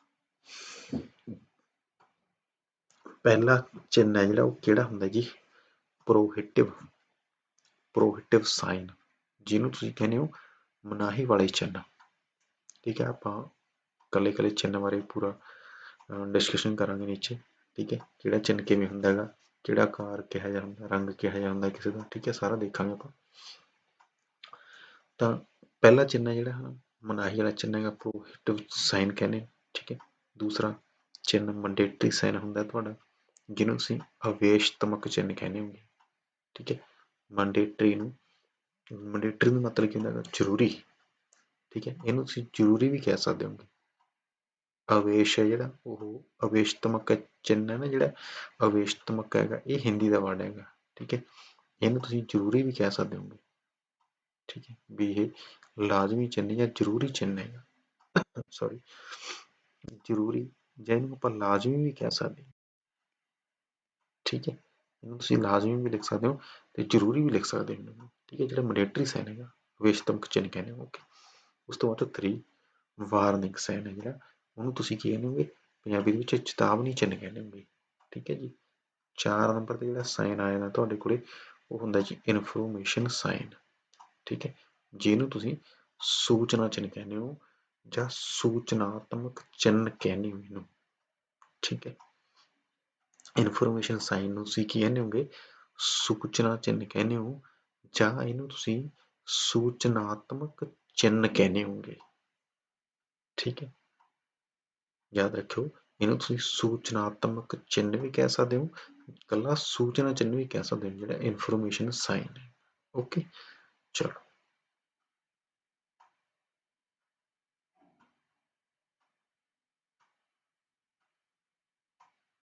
ਪਹਿਲਾ ਚਿੰਨ੍ਹ ਹੈ ਜਿਹੜਾ ਉਹ ਕਿਹੜਾ ਹੁੰਦਾ ਜੀ? ਪ੍ਰੋਹਿਟਿਵ ਪ੍ਰੋਹਿਟਿਵ ਸਾਈਨ ਜਿਹਨੂੰ ਤੁਸੀਂ ਕਹਿੰਦੇ ਹੋ ਮਨਾਹੀ ਵਾਲੇ ਚਿੰਨ੍ਹ। ਠੀਕ ਹੈ, ਆਪਾਂ ਕੱਲੇ ਕੱਲੇ ਚਿੰਨ੍ਹ ਬਾਰੇ ਪੂਰਾ ਡਿਸਕਸ਼ਨ ਕਰਾਂਗੇ ਨੀਚੇ। ਠੀਕ ਹੈ, ਕਿਹੜਾ ਚਿੰਨ੍ਹ ਕਿਵੇਂ ਹੁੰਦਾ ਹੈਗਾ, ਕਿਹੜਾ ਆਕਾਰ ਕਿਹਾ ਜਿਹਾ ਹੁੰਦਾ, ਰੰਗ ਕਿਹਾ ਜਿਹਾ ਹੁੰਦਾ ਕਿਸੇ ਦਾ। ਠੀਕ ਹੈ, ਸਾਰਾ ਦੇਖਾਂਗੇ ਆਪਾਂ। ਤਾਂ ਪਹਿਲਾ ਚਿੰਨ੍ਹ ਜਿਹੜਾ ਹੈ ਮਨਾਹੀ ਵਾਲਾ ਚਿੰਨ੍ਹ ਹੈਗਾ ਪ੍ਰੋਹਿਟਿਵ ਸਾਈਨ ਕਹਿੰਦੇ ਠੀਕ ਹੈ, ਦੂਸਰਾ ਚਿੰਨ੍ਹ ਮੰਡੇਟਰੀ ਸਾਈਨ ਹੁੰਦਾ ਤੁਹਾਡਾ, ਜਿਹਨੂੰ ਅਸੀਂ ਅਵੇਸ਼ਤਮਕ ਚਿੰਨ੍ਹ ਕਹਿੰਦੇ ਹੋਗੇ ਠੀਕ ਹੈ ਮੰਡੇਟਰੀ ਨੂੰ ਮੰਡੇਟਰੀ ਦਾ ਮਤਲਬ ਕੀ ਹੁੰਦਾ ਹੈਗਾ ਜ਼ਰੂਰੀ, ਠੀਕ ਹੈ, ਇਹਨੂੰ ਤੁਸੀਂ ਜ਼ਰੂਰੀ ਵੀ ਕਹਿ ਸਕਦੇ ਹੋਗੇ। ਅਵੇਸ਼ ਹੈ ਜਿਹੜਾ, ਉਹ ਅਵੇਸ਼ਤਮਕ ਚਿੰਨ੍ਹ ਹੈ ਨਾ ਜਿਹੜਾ ਅਵੇਸ਼ਤਮਕ ਹੈਗਾ, ਇਹ ਹਿੰਦੀ ਦਾ ਵਰਡ ਹੈਗਾ, ਠੀਕ ਹੈ। ਇਹਨੂੰ ਤੁਸੀਂ ਜ਼ਰੂਰੀ ਵੀ ਕਹਿ ਸਕਦੇ ਹੋਗੇ, ਠੀਕ ਹੈ, ਵੀ ਇਹ ਲਾਜ਼ਮੀ ਚਿੰਨ੍ਹ ਜਾਂ ਜ਼ਰੂਰੀ ਚਿੰਨ੍ਹ ਹੈਗਾ। ਸੌਰੀ ਜ਼ਰੂਰੀ, ਜਾਂ ਇਹਨੂੰ ਆਪਾਂ ਲਾਜ਼ਮੀ ਵੀ ਕਹਿ ਸਕਦੇ ਠੀਕ ਹੈ, ਇਹਨੂੰ ਤੁਸੀਂ ਲਾਜ਼ਮੀ ਵੀ ਲਿਖ ਸਕਦੇ ਹੋ, ਤੇ ਜ਼ਰੂਰੀ ਵੀ ਲਿਖ ਸਕਦੇ ਹੋ ਠੀਕ ਹੈ ਜਿਹੜਾ ਮੈਂਡੇਟਰੀ ਸਾਈਨ ਹੈਗਾ ਵਿਸ਼ਤਮਕ ਚਿੰਨ੍ਹ ਕਹਿੰਦੇ ਹੋ ਓਕੇ ਉਸ ਤੋਂ ਬਾਅਦ 3 ਵਾਰਨਿੰਗ ਸਾਈਨ ਹੈ ਜਿਹੜਾ, ਉਹਨੂੰ ਤੁਸੀਂ ਕੀ ਕਹਿੰਦੇ ਹੋਗੇ? ਪੰਜਾਬੀ ਦੇ ਵਿੱਚ ਚੇਤਾਵਨੀ ਚਿੰਨ੍ਹ ਕਹਿੰਦੇ ਹੋਗੇ, ਠੀਕ ਹੈ ਜੀ? 4 ਨੰਬਰ ਤੇ ਜਿਹੜਾ ਸਾਈਨ ਆਏਗਾ ਤੁਹਾਡੇ ਕੋਲੇ, ਉਹ ਹੁੰਦਾ ਜੀ ਇਨਫੋਰਮੇਸ਼ਨ ਸਾਈਨ ਠੀਕ ਹੈ? ਜਿਹਨੂੰ ਤੁਸੀਂ ਸੂਚਨਾ ਚਿੰਨ੍ਹ ਕਹਿੰਦੇ ਹੋ, ਜਾਂ ਸੂਚਨਾਤਮਕ ਚਿੰਨ੍ਹ ਕਹਿੰਦੇ ਹੋ ਇਹਨੂੰ, ਠੀਕ ਹੈ? ਇਨਫੋਰਮੇਸ਼ਨ ਸਾਈਨ ਨੂੰ ਤੁਸੀਂ ਕੀ ਕਹਿੰਦੇ ਹੋਗੇ? ਸੂਚਨਾ ਚਿੰਨ੍ਹ ਕਹਿੰਦੇ ਹੋ ਜਾਂ ਇਹਨੂੰ ਤੁਸੀਂ ਸੂਚਨਾਤਮਕ ਚਿੰਨ੍ਹ ਕਹਿੰਦੇ ਹੋਗੇ ਠੀਕ ਹੈ? ਯਾਦ ਰੱਖਿਓ, ਇਹਨੂੰ ਤੁਸੀਂ ਸੂਚਨਾਤਮਕ ਚਿੰਨ੍ਹ ਵੀ ਕਹਿ ਸਕਦੇ ਹੋ, ਇਕੱਲਾ ਸੂਚਨਾ ਚਿੰਨ੍ਹ ਵੀ ਕਹਿ ਸਕਦੇ ਹੋ, ਜਿਹੜਾ ਇਨਫੋਰਮੇਸ਼ਨ ਸਾਈਨ ਹੈ। ਓਕੇ ਚਲੋ।